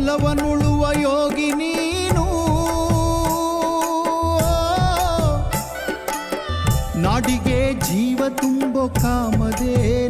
ಹೊಲವನುಳುವ ಯೋಗಿ ನೀನು. ನಾಡಿಗೆ ಜೀವ ತುಂಬೋ ಕಾಮಧೇನು.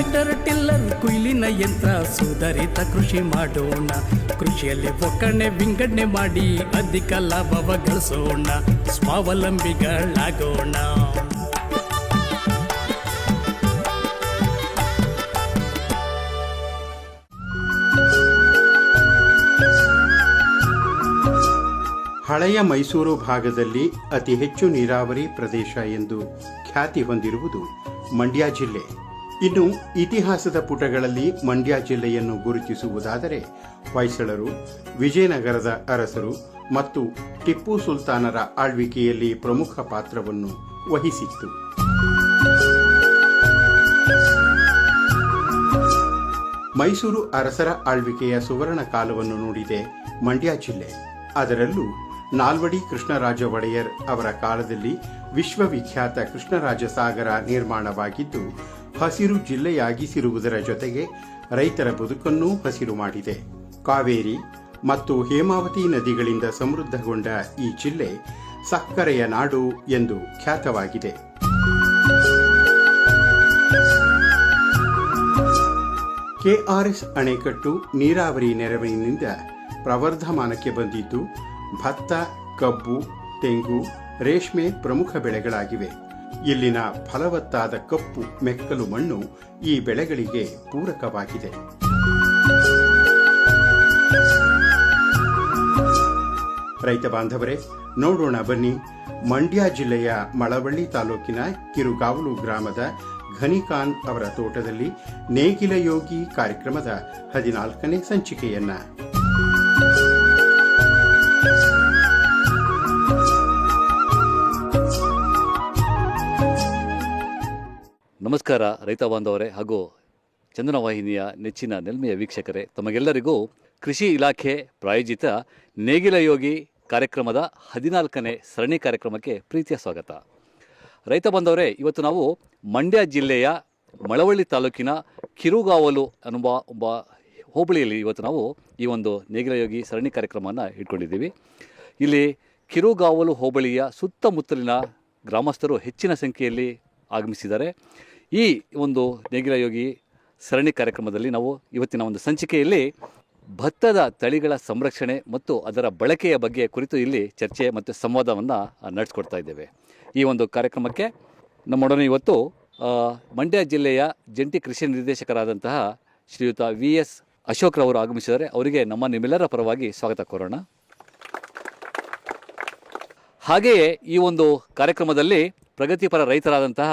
ಟ್ರ್ಯಾಕ್ಟರ್ ಟಿಲ್ಲರ್ ಕುಯ್ಲಿನ ಯಂತ್ರ ಸುಧಾರಿತ ಕೃಷಿ ಮಾಡೋಣ ಕೃಷಿಯಲ್ಲಿ ಒಕ್ಕಣೆ ವಿಂಗಡಣೆ ಮಾಡಿ ಅಧಿಕ ಲಾಭವ ಗಳಿಸೋಣ ಸ್ವಾವಲಂಬಿಗಳಾಗೋಣ ಹಳೆಯ ಮೈಸೂರು ಭಾಗದಲ್ಲಿ ಅತಿ ಹೆಚ್ಚು ನೀರಾವರಿ ಪ್ರದೇಶ ಎಂದು ಖ್ಯಾತಿ ಹೊಂದಿರುವುದು ಮಂಡ್ಯ ಜಿಲ್ಲೆ. ಇನ್ನು ಇತಿಹಾಸದ ಪುಟಗಳಲ್ಲಿ ಮಂಡ್ಯ ಜಿಲ್ಲೆಯನ್ನು ಗುರುತಿಸುವುದಾದರೆ ಹೊಯ್ಸಳರು, ವಿಜಯನಗರದ ಅರಸರು ಮತ್ತು ಟಿಪ್ಪು ಸುಲ್ತಾನರ ಆಳ್ವಿಕೆಯಲ್ಲಿ ಪ್ರಮುಖ ಪಾತ್ರವನ್ನು ವಹಿಸಿತ್ತು. ಮೈಸೂರು ಅರಸರ ಆಳ್ವಿಕೆಯ ಸುವರ್ಣ ಕಾಲವನ್ನು ನೋಡಿದೆ ಮಂಡ್ಯ ಜಿಲ್ಲೆ. ಅದರಲ್ಲೂ ನಾಲ್ವಡಿ ಕೃಷ್ಣರಾಜ ಒಡೆಯರ್ ಅವರ ಕಾಲದಲ್ಲಿ ವಿಶ್ವವಿಖ್ಯಾತ ಕೃಷ್ಣರಾಜ ಸಾಗರ ನಿರ್ಮಾಣವಾಗಿದ್ದು ಹಸಿರು ಜಿಲ್ಲೆಯಾಗಿಸಿರುವುದರ ಜೊತೆಗೆ ರೈತರ ಬದುಕನ್ನೂ ಹಸಿರು ಮಾಡಿದೆ. ಕಾವೇರಿ ಮತ್ತು ಹೇಮಾವತಿ ನದಿಗಳಿಂದ ಸಮೃದ್ಧಗೊಂಡ ಈ ಜಿಲ್ಲೆ ಸಕ್ಕರೆಯ ನಾಡು ಎಂದು ಖ್ಯಾತವಾಗಿದೆ. ಕೆಆರ್ಎಸ್ ಅಣೆಕಟ್ಟು ನೀರಾವರಿ ನೆರವಿನಿಂದ ಪ್ರವರ್ಧಮಾನಕ್ಕೆ ಬಂದಿದ್ದು, ಭತ್ತ, ಕಬ್ಬು, ತೆಂಗು, ರೇಷ್ಮೆ ಪ್ರಮುಖ ಬೆಳೆಗಳಾಗಿವೆ. ಇಲ್ಲಿನ ಫಲವತ್ತಾದ ಕಪ್ಪು ಮೆಕ್ಕಲು ಮಣ್ಣು ಈ ಬೆಳೆಗಳಿಗೆ ಪೂರಕವಾಗಿದೆ. ರೈತ ಬಾಂಧವರೇ, ನೋಡೋಣ ಬನ್ನಿ. ಮಂಡ್ಯ ಜಿಲ್ಲೆಯ ಮಳವಳ್ಳಿ ತಾಲೂಕಿನ ಕಿರುಗಾವಲು ಗ್ರಾಮದ ಘನಿಖಾನ್ ಅವರ ತೋಟದಲ್ಲಿ ನೇಗಿಲ ಯೋಗಿ ಕಾರ್ಯಕ್ರಮದ ಹದಿನಾಲ್ಕನೇ ಸಂಚಿಕೆಯನ್ನ ನಮಸ್ಕಾರ, ರೈತ ಬಾಂಧವರೇ ಹಾಗೂ ಚಂದನ ವಾಹಿನಿಯ ನೆಚ್ಚಿನ ನೆಲ್ಮೆಯ ವೀಕ್ಷಕರೇ. ತಮಗೆಲ್ಲರಿಗೂ ಕೃಷಿ ಇಲಾಖೆ ಪ್ರಾಯೋಜಿತ ನೇಗಿಲ ಯೋಗಿ ಕಾರ್ಯಕ್ರಮದ ಹದಿನಾಲ್ಕನೇ ಸರಣಿ ಕಾರ್ಯಕ್ರಮಕ್ಕೆ ಪ್ರೀತಿಯ ಸ್ವಾಗತ. ರೈತ ಬಾಂಧವರೇ, ಇವತ್ತು ನಾವು ಮಂಡ್ಯ ಜಿಲ್ಲೆಯ ಮಳವಳ್ಳಿ ತಾಲೂಕಿನ ಕಿರುಗಾವಲು ಅನ್ನುವ ಒಬ್ಬ ಹೋಬಳಿಯಲ್ಲಿ ಇವತ್ತು ನಾವು ಈ ಒಂದು ನೇಗಿಲ ಯೋಗಿ ಸರಣಿ ಕಾರ್ಯಕ್ರಮವನ್ನು ಇಟ್ಕೊಂಡಿದ್ದೀವಿ. ಇಲ್ಲಿ ಕಿರುಗಾವಲು ಹೋಬಳಿಯ ಸುತ್ತಮುತ್ತಲಿನ ಗ್ರಾಮಸ್ಥರು ಹೆಚ್ಚಿನ ಸಂಖ್ಯೆಯಲ್ಲಿ ಆಗಮಿಸಿದ್ದಾರೆ. ಈ ಒಂದು ನೇಗಿಲ ಯೋಗಿ ಸರಣಿ ಕಾರ್ಯಕ್ರಮದಲ್ಲಿ ನಾವು ಇವತ್ತಿನ ಒಂದು ಸಂಚಿಕೆಯಲ್ಲಿ ಭತ್ತದ ತಳಿಗಳ ಸಂರಕ್ಷಣೆ ಮತ್ತು ಅದರ ಬಳಕೆಯ ಬಗ್ಗೆ ಕುರಿತು ಇಲ್ಲಿ ಚರ್ಚೆ ಮತ್ತು ಸಂವಾದವನ್ನು ನಡೆಸ್ಕೊಡ್ತಾ ಇದ್ದೇವೆ. ಈ ಒಂದು ಕಾರ್ಯಕ್ರಮಕ್ಕೆ ನಮ್ಮೊಡನೆ ಇವತ್ತು ಮಂಡ್ಯ ಜಿಲ್ಲೆಯ ಜಂಟಿ ಕೃಷಿ ನಿರ್ದೇಶಕರಾದಂತಹ ಶ್ರೀಯುತ ವಿ ಎಸ್ ಅಶೋಕ್ರವರು ಆಗಮಿಸಿದರೆ ಅವರಿಗೆ ನಮ್ಮ ನಿಮ್ಮೆಲ್ಲರ ಪರವಾಗಿ ಸ್ವಾಗತ ಕೋರೋಣ. ಹಾಗೆಯೇ ಈ ಒಂದು ಕಾರ್ಯಕ್ರಮದಲ್ಲಿ ಪ್ರಗತಿಪರ ರೈತರಾದಂತಹ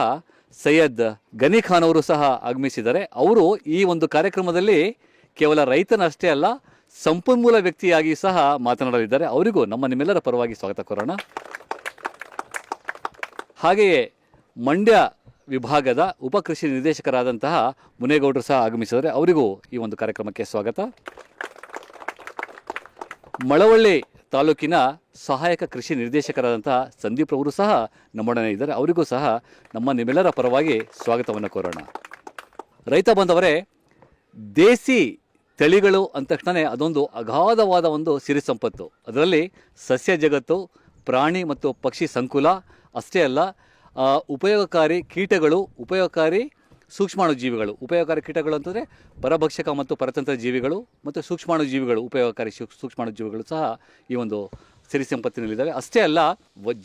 ಸೈಯದ್ ಗನಿ ಖಾನ್ ಅವರು ಸಹ ಆಗಮಿಸಿದ್ದಾರೆ. ಅವರು ಈ ಒಂದು ಕಾರ್ಯಕ್ರಮದಲ್ಲಿ ಕೇವಲ ರೈತನಷ್ಟೇ ಅಲ್ಲ, ಸಂಪನ್ಮೂಲ ವ್ಯಕ್ತಿಯಾಗಿ ಸಹ ಮಾತನಾಡಲಿದ್ದಾರೆ. ಅವರಿಗೂ ನಮ್ಮ ನಿಮ್ಮೆಲ್ಲರ ಪರವಾಗಿ ಸ್ವಾಗತ ಕೋರೋಣ. ಹಾಗೆಯೇ ಮಂಡ್ಯ ವಿಭಾಗದ ಉಪಕೃಷಿ ನಿರ್ದೇಶಕರಾದಂತಹ ಮುನೇಗೌಡರು ಸಹ ಆಗಮಿಸಿದರೆ ಅವರಿಗೂ ಈ ಒಂದು ಕಾರ್ಯಕ್ರಮಕ್ಕೆ ಸ್ವಾಗತ. ಮಳವಳ್ಳಿ ತಾಲೂಕಿನ ಸಹಾಯಕ ಕೃಷಿ ನಿರ್ದೇಶಕರಾದಂತಹ ಸಂದೀಪ್ ಅವರು ಸಹ ನಮ್ಮೊಡನೆ ಇದ್ದಾರೆ. ಅವರಿಗೂ ಸಹ ನಮ್ಮ ನಿಮ್ಮೆಲ್ಲರ ಪರವಾಗಿ ಸ್ವಾಗತವನ್ನು ಕೋರೋಣ. ರೈತ ಬಂದವರೇ, ದೇಸಿ ತಳಿಗಳು ಅಂದ ತಕ್ಷಣ ಅದೊಂದು ಅಗಾಧವಾದ ಒಂದು ಸಿರಿ ಸಂಪತ್ತು. ಅದರಲ್ಲಿ ಸಸ್ಯ ಜಗತ್ತು, ಪ್ರಾಣಿ ಮತ್ತು ಪಕ್ಷಿ ಸಂಕುಲ ಅಷ್ಟೇ ಅಲ್ಲ ಉಪಯೋಗಕಾರಿ ಕೀಟಗಳು, ಉಪಯೋಗಕಾರಿ ಸೂಕ್ಷ್ಮಾಣುಜೀವಿಗಳು. ಉಪಯೋಗಕಾರಿ ಕೀಟಗಳು ಅಂತಂದರೆ ಪರಭಕ್ಷಕ ಮತ್ತು ಪರತಂತ್ರ ಜೀವಿಗಳು ಮತ್ತು ಸೂಕ್ಷ್ಮಾಣುಜೀವಿಗಳು, ಉಪಯೋಗಕಾರಿ ಸೂಕ್ಷ್ಮಾಣು ಜೀವಿಗಳು ಸಹ ಈ ಒಂದು ಸಿರಿ ಸಂಪತ್ತಿನಲ್ಲಿದ್ದಾವೆ ಅಷ್ಟೇ ಅಲ್ಲ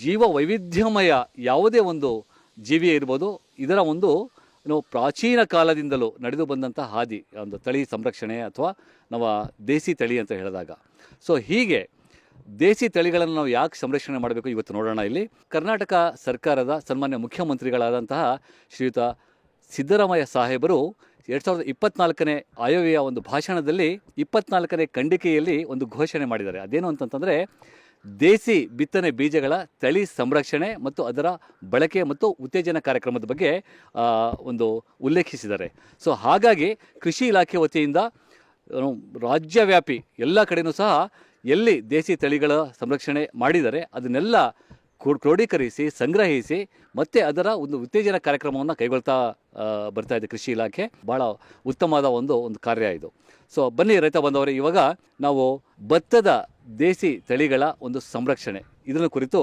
ಜೀವ ವೈವಿಧ್ಯಮಯ ಯಾವುದೇ ಒಂದು ಜೀವಿ ಇರ್ಬೋದು, ಇದರ ಒಂದು ನಾವು ಪ್ರಾಚೀನ ಕಾಲದಿಂದಲೂ ನಡೆದು ಬಂದಂಥ ಹಾದಿ, ಒಂದು ತಳಿ ಸಂರಕ್ಷಣೆ ಅಥವಾ ನಾವು ದೇಸಿ ತಳಿ ಅಂತ ಹೇಳಿದಾಗ. ಸೊ ಹೀಗೆ ದೇಸಿ ತಳಿಗಳನ್ನು ನಾವು ಯಾಕೆ ಸಂರಕ್ಷಣೆ ಮಾಡಬೇಕು ಇವತ್ತು ನೋಡೋಣ ಇಲ್ಲಿ. ಕರ್ನಾಟಕ ಸರ್ಕಾರದ ಸನ್ಮಾನ್ಯ ಮುಖ್ಯಮಂತ್ರಿಗಳಾದಂತಹ ಶ್ರೀಯುತ ಸಿದ್ದರಾಮಯ್ಯ ಸಾಹೇಬರು ಎರಡು ಸಾವಿರದ ಇಪ್ಪತ್ನಾಲ್ಕನೇ ಆಯವ್ಯಯ ಒಂದು ಭಾಷಣದಲ್ಲಿ ಇಪ್ಪತ್ನಾಲ್ಕನೇ ಖಂಡಿಕೆಯಲ್ಲಿ ಒಂದು ಘೋಷಣೆ ಮಾಡಿದ್ದಾರೆ. ಅದೇನು ಅಂತಂತಂದರೆ ದೇಸಿ ಬಿತ್ತನೆ ಬೀಜಗಳ ತಳಿ ಸಂರಕ್ಷಣೆ ಮತ್ತು ಅದರ ಬಳಕೆ ಮತ್ತು ಉತ್ತೇಜನ ಕಾರ್ಯಕ್ರಮದ ಬಗ್ಗೆ ಒಂದು ಉಲ್ಲೇಖಿಸಿದ್ದಾರೆ. ಸೊ, ಹಾಗಾಗಿ ಕೃಷಿ ಇಲಾಖೆ ವತಿಯಿಂದ ರಾಜ್ಯವ್ಯಾಪಿ ಎಲ್ಲ ಕಡೆಯೂ ಸಹ ಎಲ್ಲಿ ದೇಸಿ ತಳಿಗಳ ಸಂರಕ್ಷಣೆ ಮಾಡಿದರೆ ಅದನ್ನೆಲ್ಲ ಕ್ರೋ- ಕ್ರೋಢೀಕರಿಸಿ ಸಂಗ್ರಹಿಸಿ ಮತ್ತೆ ಅದರ ಒಂದು ಉತ್ತೇಜನ ಕಾರ್ಯಕ್ರಮವನ್ನು ಕೈಗೊಳ್ತಾ ಬರ್ತಾ ಇದೆ ಕೃಷಿ ಇಲಾಖೆ. ಭಾಳ ಉತ್ತಮವಾದ ಒಂದು ಒಂದು ಕಾರ್ಯ ಇದು. ಸೊ, ಬನ್ನಿ ರೈತ ಬಂದವರೇ, ಇವಾಗ ನಾವು ಭತ್ತದ ದೇಸಿ ತಳಿಗಳ ಒಂದು ಸಂರಕ್ಷಣೆ. ಇದರ ಕುರಿತು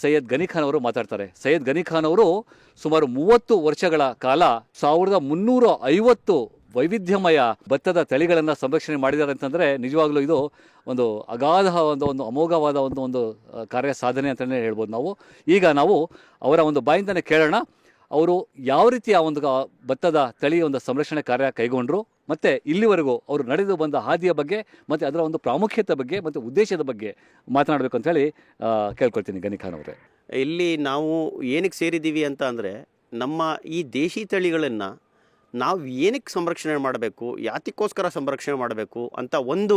ಸೈಯದ್ ಗನಿ ಖಾನ್ ಅವರು ಮಾತಾಡ್ತಾರೆ. ಸೈಯದ್ ಗನಿ ಖಾನ್ ಅವರು ಸುಮಾರು ಮೂವತ್ತು ವರ್ಷಗಳ ಕಾಲ ಸಾವಿರದ ಮುನ್ನೂರ ಐವತ್ತು ವೈವಿಧ್ಯಮಯ ಭತ್ತದ ತಳಿಗಳನ್ನು ಸಂರಕ್ಷಣೆ ಮಾಡಿದ್ದಾರೆ ಅಂತಂದರೆ ನಿಜವಾಗ್ಲೂ ಇದು ಒಂದು ಅಗಾಧ ಒಂದು ಒಂದು ಅಮೋಘವಾದ ಒಂದು ಒಂದು ಕಾರ್ಯ ಸಾಧನೆ ಅಂತಲೇ ಹೇಳ್ಬೋದು ನಾವು. ಈಗ ನಾವು ಅವರ ಒಂದು ಬಾಯಿಂದನೇ ಕೇಳೋಣ. ಅವರು ಯಾವ ರೀತಿಯ ಒಂದು ಭತ್ತದ ತಳಿ ಒಂದು ಸಂರಕ್ಷಣೆ ಕಾರ್ಯ ಕೈಗೊಂಡ್ರು? ಮತ್ತು ಇಲ್ಲಿವರೆಗೂ ಅವರು ನಡೆದು ಬಂದ ಹಾದಿಯ ಬಗ್ಗೆ ಮತ್ತು ಅದರ ಒಂದು ಪ್ರಾಮುಖ್ಯತೆ ಬಗ್ಗೆ ಮತ್ತು ಉದ್ದೇಶದ ಬಗ್ಗೆ ಮಾತನಾಡಬೇಕು ಅಂತ ಹೇಳಿ ಕೇಳ್ಕೊಳ್ತೀನಿ ಗನಿ ಖಾನ್ ಅವರೇ. ಇಲ್ಲಿ ನಾವು ಏನಕ್ಕೆ ಸೇರಿದ್ದೀವಿ ಅಂತ ಅಂದರೆ ನಮ್ಮ ಈ ದೇಶಿ ತಳಿಗಳನ್ನು ನಾವು ಏನಕ್ಕೆ ಸಂರಕ್ಷಣೆ ಮಾಡಬೇಕು, ಯಾತಕ್ಕೋಸ್ಕರ ಸಂರಕ್ಷಣೆ ಮಾಡಬೇಕು ಅಂತ ಒಂದು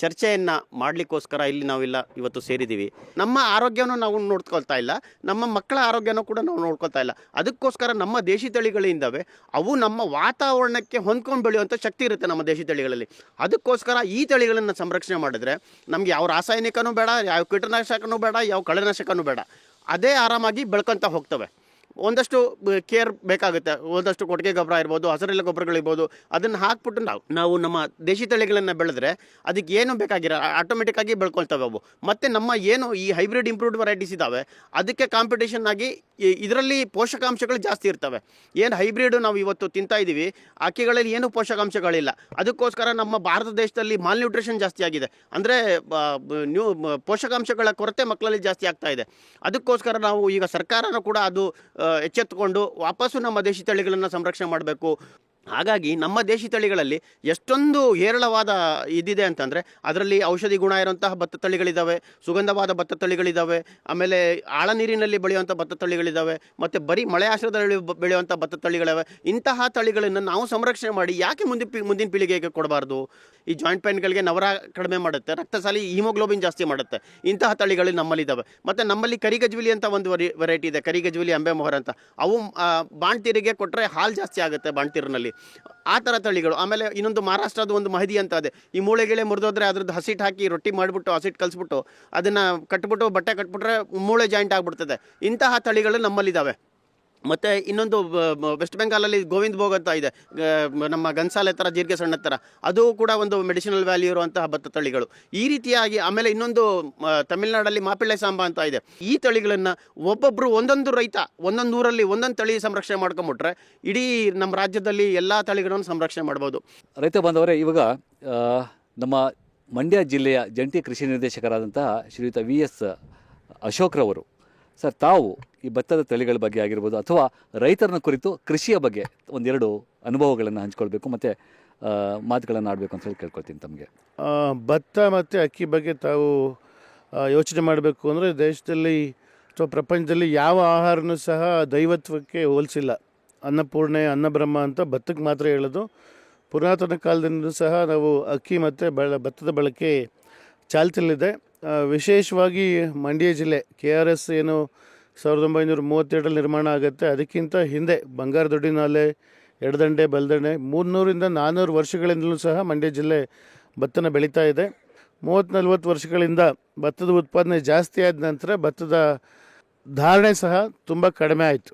ಚರ್ಚೆಯನ್ನು ಮಾಡಲಿಕ್ಕೋಸ್ಕರ ಇಲ್ಲಿ ನಾವಿಲ್ಲ ಇವತ್ತು ಸೇರಿದ್ದೀವಿ. ನಮ್ಮ ಆರೋಗ್ಯವನ್ನು ನಾವು ನೋಡ್ಕೊಳ್ತಾ ಇಲ್ಲ. ನಮ್ಮ ಮಕ್ಕಳ ಆರೋಗ್ಯನೂ ಕೂಡ ನಾವು ನೋಡ್ಕೊಳ್ತಾ ಇಲ್ಲ. ಅದಕ್ಕೋಸ್ಕರ ನಮ್ಮ ದೇಶಿ ತಳಿಗಳಿಂದವೆ ಅವು ನಮ್ಮ ವಾತಾವರಣಕ್ಕೆ ಹೊಂದ್ಕೊಂಡು ಬೆಳೆಯುವಂಥ ಶಕ್ತಿ ಇರುತ್ತೆ ನಮ್ಮ ದೇಶಿ ತಳಿಗಳಲ್ಲಿ. ಅದಕ್ಕೋಸ್ಕರ ಈ ತಳಿಗಳನ್ನು ಸಂರಕ್ಷಣೆ ಮಾಡಿದ್ರೆ ನಮಗೆ ಯಾವ ರಾಸಾಯನಿಕನೂ ಬೇಡ, ಯಾವ ಕೀಟನಾಶಕನೂ ಬೇಡ, ಯಾವ ಕಳೆನಾಶಕನೂ ಬೇಡ. ಅದೇ ಆರಾಮಾಗಿ ಬೆಳ್ಕೊತ ಹೋಗ್ತವೆ. ಒಂದಷ್ಟು ಕೇರ್ ಬೇಕಾಗುತ್ತೆ. ಒಂದಷ್ಟು ಕೊಟ್ಟಿಗೆ ಗೊಬ್ಬರ ಇರ್ಬೋದು, ಹಸಿರೆಲೆ ಗೊಬ್ಬರಗಳಿರ್ಬೋದು, ಅದನ್ನು ಹಾಕ್ಬಿಟ್ಟು ನಾವು ನಾವು ನಮ್ಮ ದೇಶಿ ತಳಿಗಳನ್ನು ಬೆಳೆದ್ರೆ ಅದಕ್ಕೆ ಏನು ಬೇಕಾಗಿರೋ ಆಟೋಮೆಟಿಕ್ ಆಗಿ ಬೆಳ್ಕೊಳ್ತವೆ ಅವು. ಮತ್ತು ನಮ್ಮ ಏನು ಈ ಹೈಬ್ರಿಡ್ ಇಂಪ್ರೂವ್ಡ್ ವೆರೈಟೀಸ್ ಇದ್ದಾವೆ ಅದಕ್ಕೆ ಕಾಂಪಿಟೇಷನ್ ಆಗಿ ಇದರಲ್ಲಿ ಪೋಷಕಾಂಶಗಳು ಜಾಸ್ತಿ ಇರ್ತವೆ. ಏನು ಹೈಬ್ರಿಡ್ ನಾವು ಇವತ್ತು ತಿಂತಾ ಇದ್ದೀವಿ ಅಕ್ಕಿಗಳಲ್ಲಿ ಏನು ಪೋಷಕಾಂಶಗಳಿಲ್ಲ. ಅದಕ್ಕೋಸ್ಕರ ನಮ್ಮ ಭಾರತ ದೇಶದಲ್ಲಿ ಮಾಲ್ ನ್ಯೂಟ್ರಿಷನ್ ಜಾಸ್ತಿ ಆಗಿದೆ. ಅಂದರೆ ನ್ಯೂ ಪೋಷಕಾಂಶಗಳ ಕೊರತೆ ಮಕ್ಕಳಲ್ಲಿ ಜಾಸ್ತಿ ಆಗ್ತಾ ಇದೆ. ಅದಕ್ಕೋಸ್ಕರ ನಾವು ಈಗ ಸರ್ಕಾರನೂ ಕೂಡ ಅದು ಎಚ್ಚೆತ್ತುಕೊಂಡು ವಾಪಸ್ಸು ನಮ್ಮ ದೇಶಿ ತಳಿಗಳನ್ನು ಸಂರಕ್ಷಣೆ ಮಾಡಬೇಕು. ಹಾಗಾಗಿ ನಮ್ಮ ದೇಶಿ ತಳಿಗಳಲ್ಲಿ ಎಷ್ಟೊಂದು ಹೇರಳವಾದ ಇದಿದೆ ಅಂತಂದರೆ ಅದರಲ್ಲಿ ಔಷಧಿ ಗುಣ ಇರುವಂತಹ ಭತ್ತ ತಳಿಗಳಿದ್ದಾವೆ ಸುಗಂಧವಾದ ಭತ್ತ ತಳಿಗಳಿದ್ದಾವೆ ಆಮೇಲೆ ಆಳ ನೀರಿನಲ್ಲಿ ಬೆಳೆಯುವಂಥ ಭತ್ತ ತಳಿಗಳಿದ್ದಾವೆ ಮತ್ತು ಬರೀ ಮಳೆ ಆಶ್ರಯದಲ್ಲಿ ಬೆಳೆಯುವಂಥ ಭತ್ತ ತಳಿಗಳಿವೆ. ಇಂತಹ ತಳಿಗಳನ್ನು ನಾವು ಸಂರಕ್ಷಣೆ ಮಾಡಿ ಯಾಕೆ ಮುಂದಿನ ಪಿ, ಮುಂದಿನ ಪೀಳಿಗೆಗೆ ಕೊಡಬಾರ್ದು? ಈ ಜಾಯಿಂಟ್ ಪೈನ್ಗಳಿಗೆ ನವರ ಕಡಿಮೆ ಮಾಡುತ್ತೆ ರಕ್ತಸಾಲಿ ಹಿಮೋಗ್ಲೋಬಿನ್ ಜಾಸ್ತಿ ಮಾಡುತ್ತೆ. ಇಂತಹ ತಳಿಗಳು ನಮ್ಮಲ್ಲಿದ್ದಾವೆ ಮತ್ತು ನಮ್ಮಲ್ಲಿ ಕರಿಗಜ್ವಿಲಿ ಅಂತ ಒಂದು ವರಿ ವೆರೈಟಿ ಇದೆ, ಕರಿಗಜ್ವಿಲಿ ಅಂಬೆ ಮೊಹರ್ ಅಂತ. ಅವು ಬಾಣ್ತೀರಿಗೆ ಕೊಟ್ಟರೆ ಹಾಲು ಜಾಸ್ತಿ ಆಗುತ್ತೆ ಬಾಣ್ತೀರಿನಲ್ಲಿ. ಆ ಥರ ತಳಿಗಳು. ಆಮೇಲೆ ಇನ್ನೊಂದು ಮಹಾರಾಷ್ಟ್ರದ ಒಂದು ಮಹದಿ ಅಂತ ಅದೇ. ಈ ಮೂಳೆಗಳೇ ಮುರಿದೋದ್ರೆ ಅದ್ರದ್ದು ಹಸಿಟ್ಟು ಹಾಕಿ ರೊಟ್ಟಿ ಮಾಡಿಬಿಟ್ಟು ಹಸಿಟ್ಟು ಕಲಿಸ್ಬಿಟ್ಟು, ಅದನ್ನು ಕಟ್ಬಿಟ್ಟು, ಬಟ್ಟೆ ಕಟ್ಬಿಟ್ರೆ ಮೂಳೆ ಜಾಯಿಂಟ್ ಆಗಿಬಿಡ್ತದೆ. ಇಂತಹ ತಳಿಗಳು ನಮ್ಮಲ್ಲಿದ್ದಾವೆ ಮತ್ತು ಇನ್ನೊಂದು ವೆಸ್ಟ್ ಬೆಂಗಾಲಲ್ಲಿ ಗೋವಿಂದ್ ಭೋಗ್ ಅಂತ ಇದೆ. ನಮ್ಮ ಗನ್ಸಾಲೆ ಥರ ಜೀರಿಗೆ ಸಣ್ಣ ಥರ ಅದು ಕೂಡ ಒಂದು ಮೆಡಿಸಿನಲ್ ವ್ಯಾಲ್ಯೂ ಇರುವಂತಹ ಭತ್ತ ತಳಿಗಳು. ಈ ರೀತಿಯಾಗಿ ಆಮೇಲೆ ಇನ್ನೊಂದು ತಮಿಳುನಾಡಲ್ಲಿ ಮಾಪಿಳ್ಳೆ ಸಾಂಬ ಅಂತ ಇದೆ. ಈ ತಳಿಗಳನ್ನು ಒಬ್ಬೊಬ್ಬರು ಒಂದೊಂದು ರೈತ, ಒಂದೊಂದು ಊರಲ್ಲಿ ಒಂದೊಂದು ತಳಿ ಸಂರಕ್ಷಣೆ ಮಾಡ್ಕೊಂಬಿಟ್ರೆ ಇಡೀ ನಮ್ಮ ರಾಜ್ಯದಲ್ಲಿ ಎಲ್ಲ ತಳಿಗಳನ್ನು ಸಂರಕ್ಷಣೆ ಮಾಡ್ಬೋದು. ರೈತ ಬಾಂಧವರೇ, ಇವಾಗ ನಮ್ಮ ಮಂಡ್ಯ ಜಿಲ್ಲೆಯ ಜಂಟಿ ಕೃಷಿ ನಿರ್ದೇಶಕರಾದಂತಹ ಶ್ರೀಯುತ ವಿ ಎಸ್ ಅಶೋಕ್ರವರು ಸರ್, ತಾವು ಈ ಭತ್ತದ ತಳಿಗಳ ಬಗ್ಗೆ ಆಗಿರ್ಬೋದು ಅಥವಾ ರೈತರನ್ನ ಕುರಿತು ಕೃಷಿಯ ಬಗ್ಗೆ ಒಂದೆರಡು ಅನುಭವಗಳನ್ನು ಹಂಚ್ಕೊಳ್ಬೇಕು ಮತ್ತು ಮಾತುಗಳನ್ನು ಆಡಬೇಕು ಅಂತ ಹೇಳಿ ಕೇಳ್ಕೊಳ್ತೀನಿ ತಮಗೆ. ಭತ್ತ ಮತ್ತು ಅಕ್ಕಿ ಬಗ್ಗೆ ತಾವು ಯೋಚನೆ ಮಾಡಬೇಕು ಅಂದರೆ ದೇಶದಲ್ಲಿ ಅಥವಾ ಪ್ರಪಂಚದಲ್ಲಿ ಯಾವ ಆಹಾರನೂ ಸಹ ದೈವತ್ವಕ್ಕೆ ಹೋಲಿಸಿಲ್ಲ. ಅನ್ನಪೂರ್ಣೆ, ಅನ್ನಬ್ರಹ್ಮ ಅಂತ ಭತ್ತಕ್ಕೆ ಮಾತ್ರ ಹೇಳೋದು. ಪುರಾತನ ಕಾಲದಿಂದ ಸಹ ನಾವು ಅಕ್ಕಿ ಮತ್ತು ಬಳ, ಭತ್ತದ ಬಳಕೆ ಚಾಲ್ತಿಯಲ್ಲಿದೆ. ವಿಶೇಷವಾಗಿ ಮಂಡ್ಯ ಜಿಲ್ಲೆ ಕೆ ಆರ್ ಎಸ್ ಏನು ಸಾವಿರದ ಒಂಬೈನೂರ ಮೂವತ್ತೆರಡರಲ್ಲಿ ನಿರ್ಮಾಣ ಆಗುತ್ತೆ. ಅದಕ್ಕಿಂತ ಹಿಂದೆ ಬಂಗಾರ ದೊಡ್ಡಿ ನಾಲೆ ಎಡದಂಡೆ, ಬಲದಂಡೆ ಮುನ್ನೂರಿಂದ ನಾನ್ನೂರು ವರ್ಷಗಳಿಂದಲೂ ಸಹ ಮಂಡ್ಯ ಜಿಲ್ಲೆ ಭತ್ತನ ಬೆಳೀತಾ ಇದೆ. ಮೂವತ್ತು ನಲ್ವತ್ತು ವರ್ಷಗಳಿಂದ ಭತ್ತದ ಉತ್ಪಾದನೆ ಜಾಸ್ತಿ ಆದ ನಂತರ ಭತ್ತದ ಧಾರಣೆ ಸಹ ತುಂಬ ಕಡಿಮೆ ಆಯಿತು.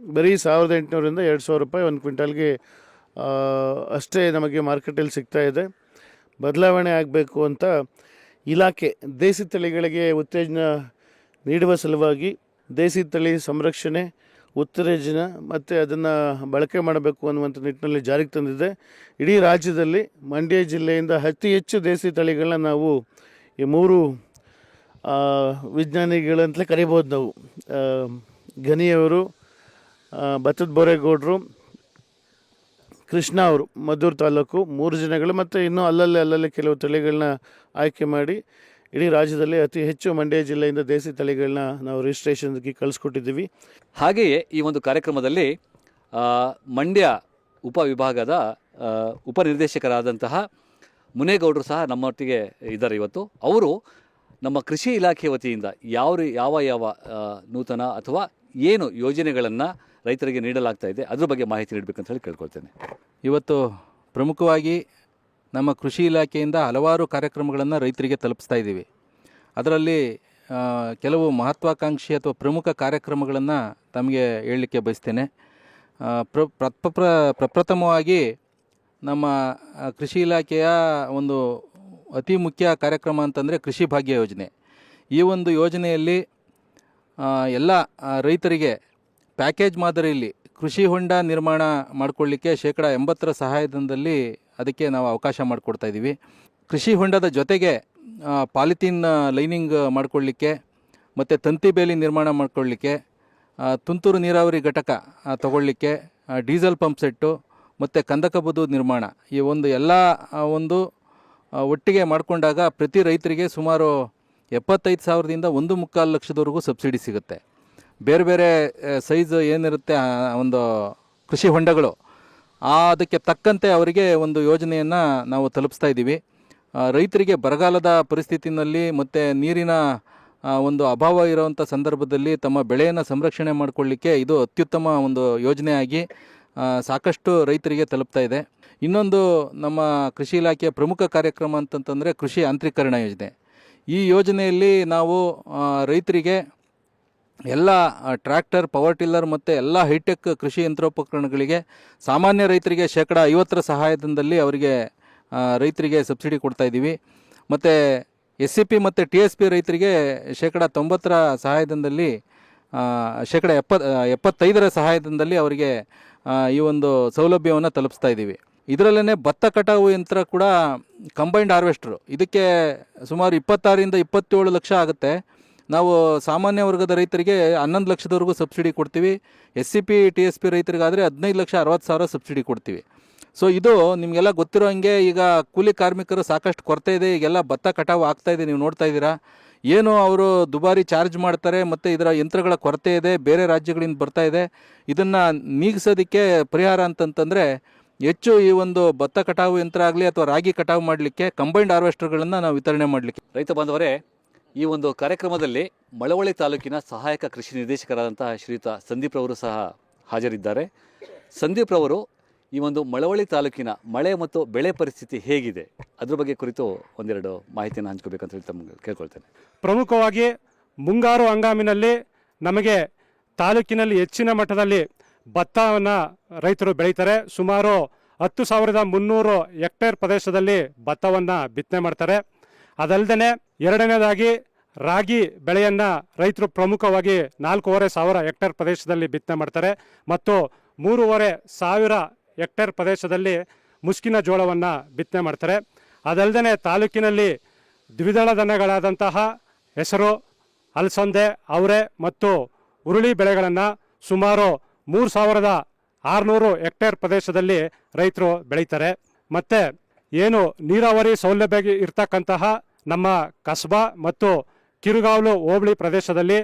ಬರೀ ಸಾವಿರದ ಎಂಟುನೂರಿಂದ ಎರಡು ಸಾವಿರ ರೂಪಾಯಿ ಒಂದು ಕ್ವಿಂಟಲ್ಗೆ ಅಷ್ಟೇ ನಮಗೆ ಮಾರ್ಕೆಟಲ್ಲಿ ಇದೆ. ಬದಲಾವಣೆ ಆಗಬೇಕು ಅಂತ ಇಲಾಖೆ ದೇಸಿ ತಳಿಗಳಿಗೆ ಉತ್ತೇಜನ ನೀಡುವ ಸಲುವಾಗಿ ದೇಸಿ ತಳಿ ಸಂರಕ್ಷಣೆ, ಉತ್ತೇಜನ ಮತ್ತು ಅದನ್ನು ಬಳಕೆ ಮಾಡಬೇಕು ಅನ್ನುವಂಥ ನಿಟ್ಟಿನಲ್ಲಿ ಜಾರಿಗೆ ತಂದಿದೆ. ಇಡೀ ರಾಜ್ಯದಲ್ಲಿ ಮಂಡ್ಯ ಜಿಲ್ಲೆಯಿಂದ ಅತಿ ಹೆಚ್ಚು ದೇಸಿ ತಳಿಗಳನ್ನ ನಾವು ಈ ಮೂರು ವಿಜ್ಞಾನಿಗಳಂತಲೇ ಕರಿಬೋದು ನಾವು. ಘನಿಯವರು ಭತ್ತದ ಬೋರೇಗೌಡರು ಕೃಷ್ಣ ಅವರು ಮದ್ದೂರು ತಾಲೂಕು ಮೂರು ಜನಗಳು ಮತ್ತು ಇನ್ನೂ ಅಲ್ಲಲ್ಲೇ ಅಲ್ಲಲ್ಲಿ ಕೆಲವು ತಳಿಗಳನ್ನ ಆಯ್ಕೆ ಮಾಡಿ ಇಡೀ ರಾಜ್ಯದಲ್ಲಿ ಅತಿ ಹೆಚ್ಚು ಮಂಡ್ಯ ಜಿಲ್ಲೆಯಿಂದ ದೇಸಿ ತಳಿಗಳನ್ನ ನಾವು ರಿಜಿಸ್ಟ್ರೇಷನ್ಗೆ ಕಳಿಸ್ಕೊಟ್ಟಿದ್ದೀವಿ. ಹಾಗೆಯೇ ಈ ಒಂದು ಕಾರ್ಯಕ್ರಮದಲ್ಲಿ ಆ, ಮಂಡ್ಯ ಉಪವಿಭಾಗದ ಆ, ಉಪನಿರ್ದೇಶಕರಾದಂತಹ ಮುನೇಗೌಡರು ಸಹ ನಮ್ಮೊಟ್ಟಿಗೆ ಇದ್ದಾರೆ ಇವತ್ತು. ಅವರು ನಮ್ಮ ಕೃಷಿ ಇಲಾಖೆ ವತಿಯಿಂದ ಯಾವ ಯಾವ ಯಾವ ನೂತನ ಅಥವಾ ಏನು ಯೋಜನೆಗಳನ್ನು ರೈತರಿಗೆ ನೀಡಲಾಗ್ತಾ ಇದೆ. ಅದ್ರ ಬಗ್ಗೆ ಮಾಹಿತಿ ನೀಡಬೇಕಂತ ಹೇಳಿ ಕೇಳ್ಕೊಳ್ತೇನೆ. ಇವತ್ತು ಪ್ರಮುಖವಾಗಿ ನಮ್ಮ ಕೃಷಿ ಇಲಾಖೆಯಿಂದ ಹಲವಾರು ಕಾರ್ಯಕ್ರಮಗಳನ್ನು ರೈತರಿಗೆ ತಲುಪಿಸ್ತಾ ಇದ್ದೀವಿ. ಅದರಲ್ಲಿ ಕೆಲವು ಮಹತ್ವಾಕಾಂಕ್ಷಿ ಅಥವಾ ಪ್ರಮುಖ ಕಾರ್ಯಕ್ರಮಗಳನ್ನು ತಮಗೆ ಹೇಳಲಿಕ್ಕೆ ಬಯಸ್ತೇನೆ. ಪ್ರ- ಪ್ರಪ್ರಥಮವಾಗಿ ನಮ್ಮ ಕೃಷಿ ಇಲಾಖೆಯ ಒಂದು ಅತಿ ಮುಖ್ಯ ಕಾರ್ಯಕ್ರಮ ಅಂತಂದರೆ ಕೃಷಿ ಭಾಗ್ಯ ಯೋಜನೆ. ಈ ಒಂದು ಯೋಜನೆಯಲ್ಲಿ ಎಲ್ಲ ರೈತರಿಗೆ ಪ್ಯಾಕೇಜ್ ಮಾದರಿಯಲ್ಲಿ ಕೃಷಿ ಹೊಂಡ ನಿರ್ಮಾಣ ಮಾಡಿಕೊಳ್ಳಿಕ್ಕೆ ಶೇಕಡ ಎಂಬತ್ತರ ಸಹಾಯಧನದಲ್ಲಿ ಅದಕ್ಕೆ ನಾವು ಅವಕಾಶ ಮಾಡಿಕೊಡ್ತಾ ಇದ್ದೀವಿ. ಕೃಷಿ ಹೊಂಡದ ಜೊತೆಗೆ ಪಾಲಿಥೀನ್ ಲೈನಿಂಗ್ ಮಾಡಿಕೊಳ್ಳಿಕ್ಕೆ ಮತ್ತು ತಂತಿ ಬೇಲಿ ನಿರ್ಮಾಣ ಮಾಡಿಕೊಳ್ಳಿಕ್ಕೆ ತುಂತುರು ನೀರಾವರಿ ಘಟಕ ತಗೊಳ್ಳಿಕ್ಕೆ ಡೀಸೆಲ್ ಪಂಪ್ ಸೆಟ್ಟು ಮತ್ತು ಕಂದಕ ಬದು ನಿರ್ಮಾಣ ಈ ಒಂದು ಎಲ್ಲ ಒಂದು ಒಟ್ಟಿಗೆ ಮಾಡಿಕೊಂಡಾಗ ಪ್ರತಿ ರೈತರಿಗೆ ಸುಮಾರು ಎಪ್ಪತ್ತೈದು ಸಾವಿರದಿಂದ ಒಂದು ಮುಕ್ಕಾಲು ಲಕ್ಷದವರೆಗೂ ಸಬ್ಸಿಡಿ ಸಿಗುತ್ತೆ. ಬೇರೆ ಬೇರೆ ಸೈಜ್ ಏನಿರುತ್ತೆ ಒಂದು ಕೃಷಿ ಹೊಂಡಗಳು, ಆ, ಅದಕ್ಕೆ ತಕ್ಕಂತೆ ಅವರಿಗೆ ಒಂದು ಯೋಜನೆಯನ್ನು ನಾವು ತಲುಪಿಸ್ತಾ ಇದ್ದೀವಿ. ರೈತರಿಗೆ ಬರಗಾಲದ ಪರಿಸ್ಥಿತಿನಲ್ಲಿ ಮತ್ತು ನೀರಿನ ಒಂದು ಅಭಾವ ಇರುವಂಥ ಸಂದರ್ಭದಲ್ಲಿ ತಮ್ಮ ಬೆಳೆಯನ್ನು ಸಂರಕ್ಷಣೆ ಮಾಡಿಕೊಳ್ಳಿಕ್ಕೆ ಇದು ಅತ್ಯುತ್ತಮ ಒಂದು ಯೋಜನೆಯಾಗಿ ಸಾಕಷ್ಟು ರೈತರಿಗೆ ತಲುಪ್ತಾ ಇದೆ. ಇನ್ನೊಂದು ನಮ್ಮ ಕೃಷಿ ಇಲಾಖೆಯ ಪ್ರಮುಖ ಕಾರ್ಯಕ್ರಮ ಅಂತಂತಂದರೆ ಕೃಷಿ ಯಾಂತ್ರೀಕರಣ ಯೋಜನೆ. ಈ ಯೋಜನೆಯಲ್ಲಿ ನಾವು ರೈತರಿಗೆ ಎಲ್ಲ ಟ್ರ್ಯಾಕ್ಟರ್, ಪವರ್ ಟಿಲ್ಲರ್ ಮತ್ತು ಎಲ್ಲ ಹೈಟೆಕ್ ಕೃಷಿ ಯಂತ್ರೋಪಕರಣಗಳಿಗೆ ಸಾಮಾನ್ಯ ರೈತರಿಗೆ ಶೇಕಡ ಐವತ್ತರ ಸಹಾಯಧನದಲ್ಲಿ ಅವರಿಗೆ ರೈತರಿಗೆ ಸಬ್ಸಿಡಿ ಕೊಡ್ತಾ ಇದ್ದೀವಿ. ಮತ್ತು ಎಸ್ ಸಿ ಪಿ ಮತ್ತು ಟಿ ಎಸ್ ಪಿ ರೈತರಿಗೆ ಶೇಕಡ ತೊಂಬತ್ತರ ಸಹಾಯಧನದಲ್ಲಿ ಶೇಕಡ ಎಪ್ಪತ್ತು ಎಪ್ಪತ್ತೈದರ ಸಹಾಯಧನದಲ್ಲಿ ಅವರಿಗೆ ಈ ಒಂದು ಸೌಲಭ್ಯವನ್ನು ತಲುಪಿಸ್ತಾ ಇದ್ದೀವಿ. ಇದರಲ್ಲೇ ಭತ್ತ ಕಟಾವು ಯಂತ್ರ ಕೂಡ ಕಂಬೈನ್ಡ್ ಹಾರ್ವೆಸ್ಟ್ರು ಇದಕ್ಕೆ ಸುಮಾರು ಇಪ್ಪತ್ತಾರರಿಂದ ಇಪ್ಪತ್ತೇಳು ಲಕ್ಷ ಆಗುತ್ತೆ. ನಾವು ಸಾಮಾನ್ಯ ವರ್ಗದ ರೈತರಿಗೆ ಹನ್ನೊಂದು ಲಕ್ಷದವರೆಗೂ ಸಬ್ಸಿಡಿ ಕೊಡ್ತೀವಿ. S C P T S P ರೈತರಿಗಾದರೆ ಹದಿನೈದು ಲಕ್ಷ ಅರವತ್ತು ಸಾವಿರ ಸಬ್ಸಿಡಿ ಕೊಡ್ತೀವಿ. ಸೊ ಇದು ನಿಮಗೆಲ್ಲ ಗೊತ್ತಿರೋ ಹಂಗೆ ಈಗ ಕೂಲಿ ಕಾರ್ಮಿಕರು ಸಾಕಷ್ಟು ಕೊರತೆ ಇದೆ. ಈಗೆಲ್ಲ ಭತ್ತ ಕಟಾವು ಆಗ್ತಾ ಇದೆ. ನೀವು ನೋಡ್ತಾ ಇದ್ದೀರಾ. ಏನು ಅವರು ದುಬಾರಿ ಚಾರ್ಜ್ ಮಾಡ್ತಾರೆ ಮತ್ತು ಇದರ ಯಂತ್ರಗಳ ಕೊರತೆ ಇದೆ. ಬೇರೆ ರಾಜ್ಯಗಳಿಂದ ಬರ್ತಾ ಇದೆ. ಇದನ್ನು ನೀಗಿಸೋದಕ್ಕೆ ಪರಿಹಾರ ಅಂತಂತಂದರೆ ಹೆಚ್ಚು ಈ ಒಂದು ಭತ್ತ ಕಟಾವು ಯಂತ್ರ ಆಗಲಿ ಅಥವಾ ರಾಗಿ ಕಟಾವು ಮಾಡಲಿಕ್ಕೆ ಕಂಬೈನ್ಡ್ ಹಾರ್ವೆಸ್ಟರ್ಗಳನ್ನು ನಾವು ವಿತರಣೆ ಮಾಡಲಿಕ್ಕೆ. ರೈತ ಬಾಂಧವರೇ ಈ ಒಂದು ಕಾರ್ಯಕ್ರಮದಲ್ಲಿ ಮಳವಳ್ಳಿ ತಾಲೂಕಿನ ಸಹಾಯಕ ಕೃಷಿ ನಿರ್ದೇಶಕರಾದಂತಹ ಶ್ರೀಯುತ ಸಂದೀಪ್ ರವರು ಸಹ ಹಾಜರಿದ್ದಾರೆ. ಸಂದೀಪ್ ರವರು ಈ ಒಂದು ಮಳವಳ್ಳಿ ತಾಲೂಕಿನ ಮಳೆ ಮತ್ತು ಬೆಳೆ ಪರಿಸ್ಥಿತಿ ಹೇಗಿದೆ? ಅದ್ರ ಬಗ್ಗೆ ಕುರಿತು ಒಂದೆರಡು ಮಾಹಿತಿಯನ್ನು ಹಂಚ್ಕೋಬೇಕಂತ ಹೇಳಿ ತಮ್ಮ ಕೇಳ್ಕೊಳ್ತೇನೆ. ಪ್ರಮುಖವಾಗಿ ಮುಂಗಾರು ಹಂಗಾಮಿನಲ್ಲಿ ನಮಗೆ ತಾಲೂಕಿನಲ್ಲಿ ಹೆಚ್ಚಿನ ಮಟ್ಟದಲ್ಲಿ ಭತ್ತವನ್ನು ರೈತರು ಬೆಳೀತಾರೆ. ಸುಮಾರು ಹತ್ತು ಸಾವಿರದ ಮುನ್ನೂರು ಹೆಕ್ಟೇರ್ ಪ್ರದೇಶದಲ್ಲಿ ಭತ್ತವನ್ನು ಬಿತ್ತನೆ ಮಾಡ್ತಾರೆ. ಅದಲ್ಲದೆ ಎರಡನೇದಾಗಿ ರಾಗಿ ಬೆಳೆಯನ್ನು ರೈತರು ಪ್ರಮುಖವಾಗಿ ನಾಲ್ಕೂವರೆ ಸಾವಿರ ಹೆಕ್ಟೇರ್ ಪ್ರದೇಶದಲ್ಲಿ ಬಿತ್ತನೆ ಮಾಡ್ತಾರೆ. ಮತ್ತು ಮೂರುವರೆ ಸಾವಿರ ಹೆಕ್ಟೇರ್ ಪ್ರದೇಶದಲ್ಲಿ ಮುಸ್ಕಿನ ಜೋಳವನ್ನು ಬಿತ್ತನೆ ಮಾಡ್ತಾರೆ. ಅದಲ್ಲದೆ ತಾಲೂಕಿನಲ್ಲಿ ದ್ವಿದಳ ಧಾನ್ಯಗಳಾದಂತಹ ಹೆಸರು, ಅಲಸಂದೆ, ಅವರೆ ಮತ್ತು ಹುರುಳಿ ಬೆಳೆಗಳನ್ನು ಸುಮಾರು ಮೂರು ಸಾವಿರದ ಆರುನೂರು ಹೆಕ್ಟೇರ್ ಪ್ರದೇಶದಲ್ಲಿ ರೈತರು ಬೆಳೀತಾರೆ. ಮತ್ತು ಏನು ನೀರಾವರಿ ಸೌಲಭ್ಯ ಇರ್ತಕ್ಕಂತಹ ನಮ್ಮ ಕಸ್ಬಾ ಮತ್ತು ಕಿರುಗಾವಲು ಹೋಬಳಿ ಪ್ರದೇಶದಲ್ಲಿ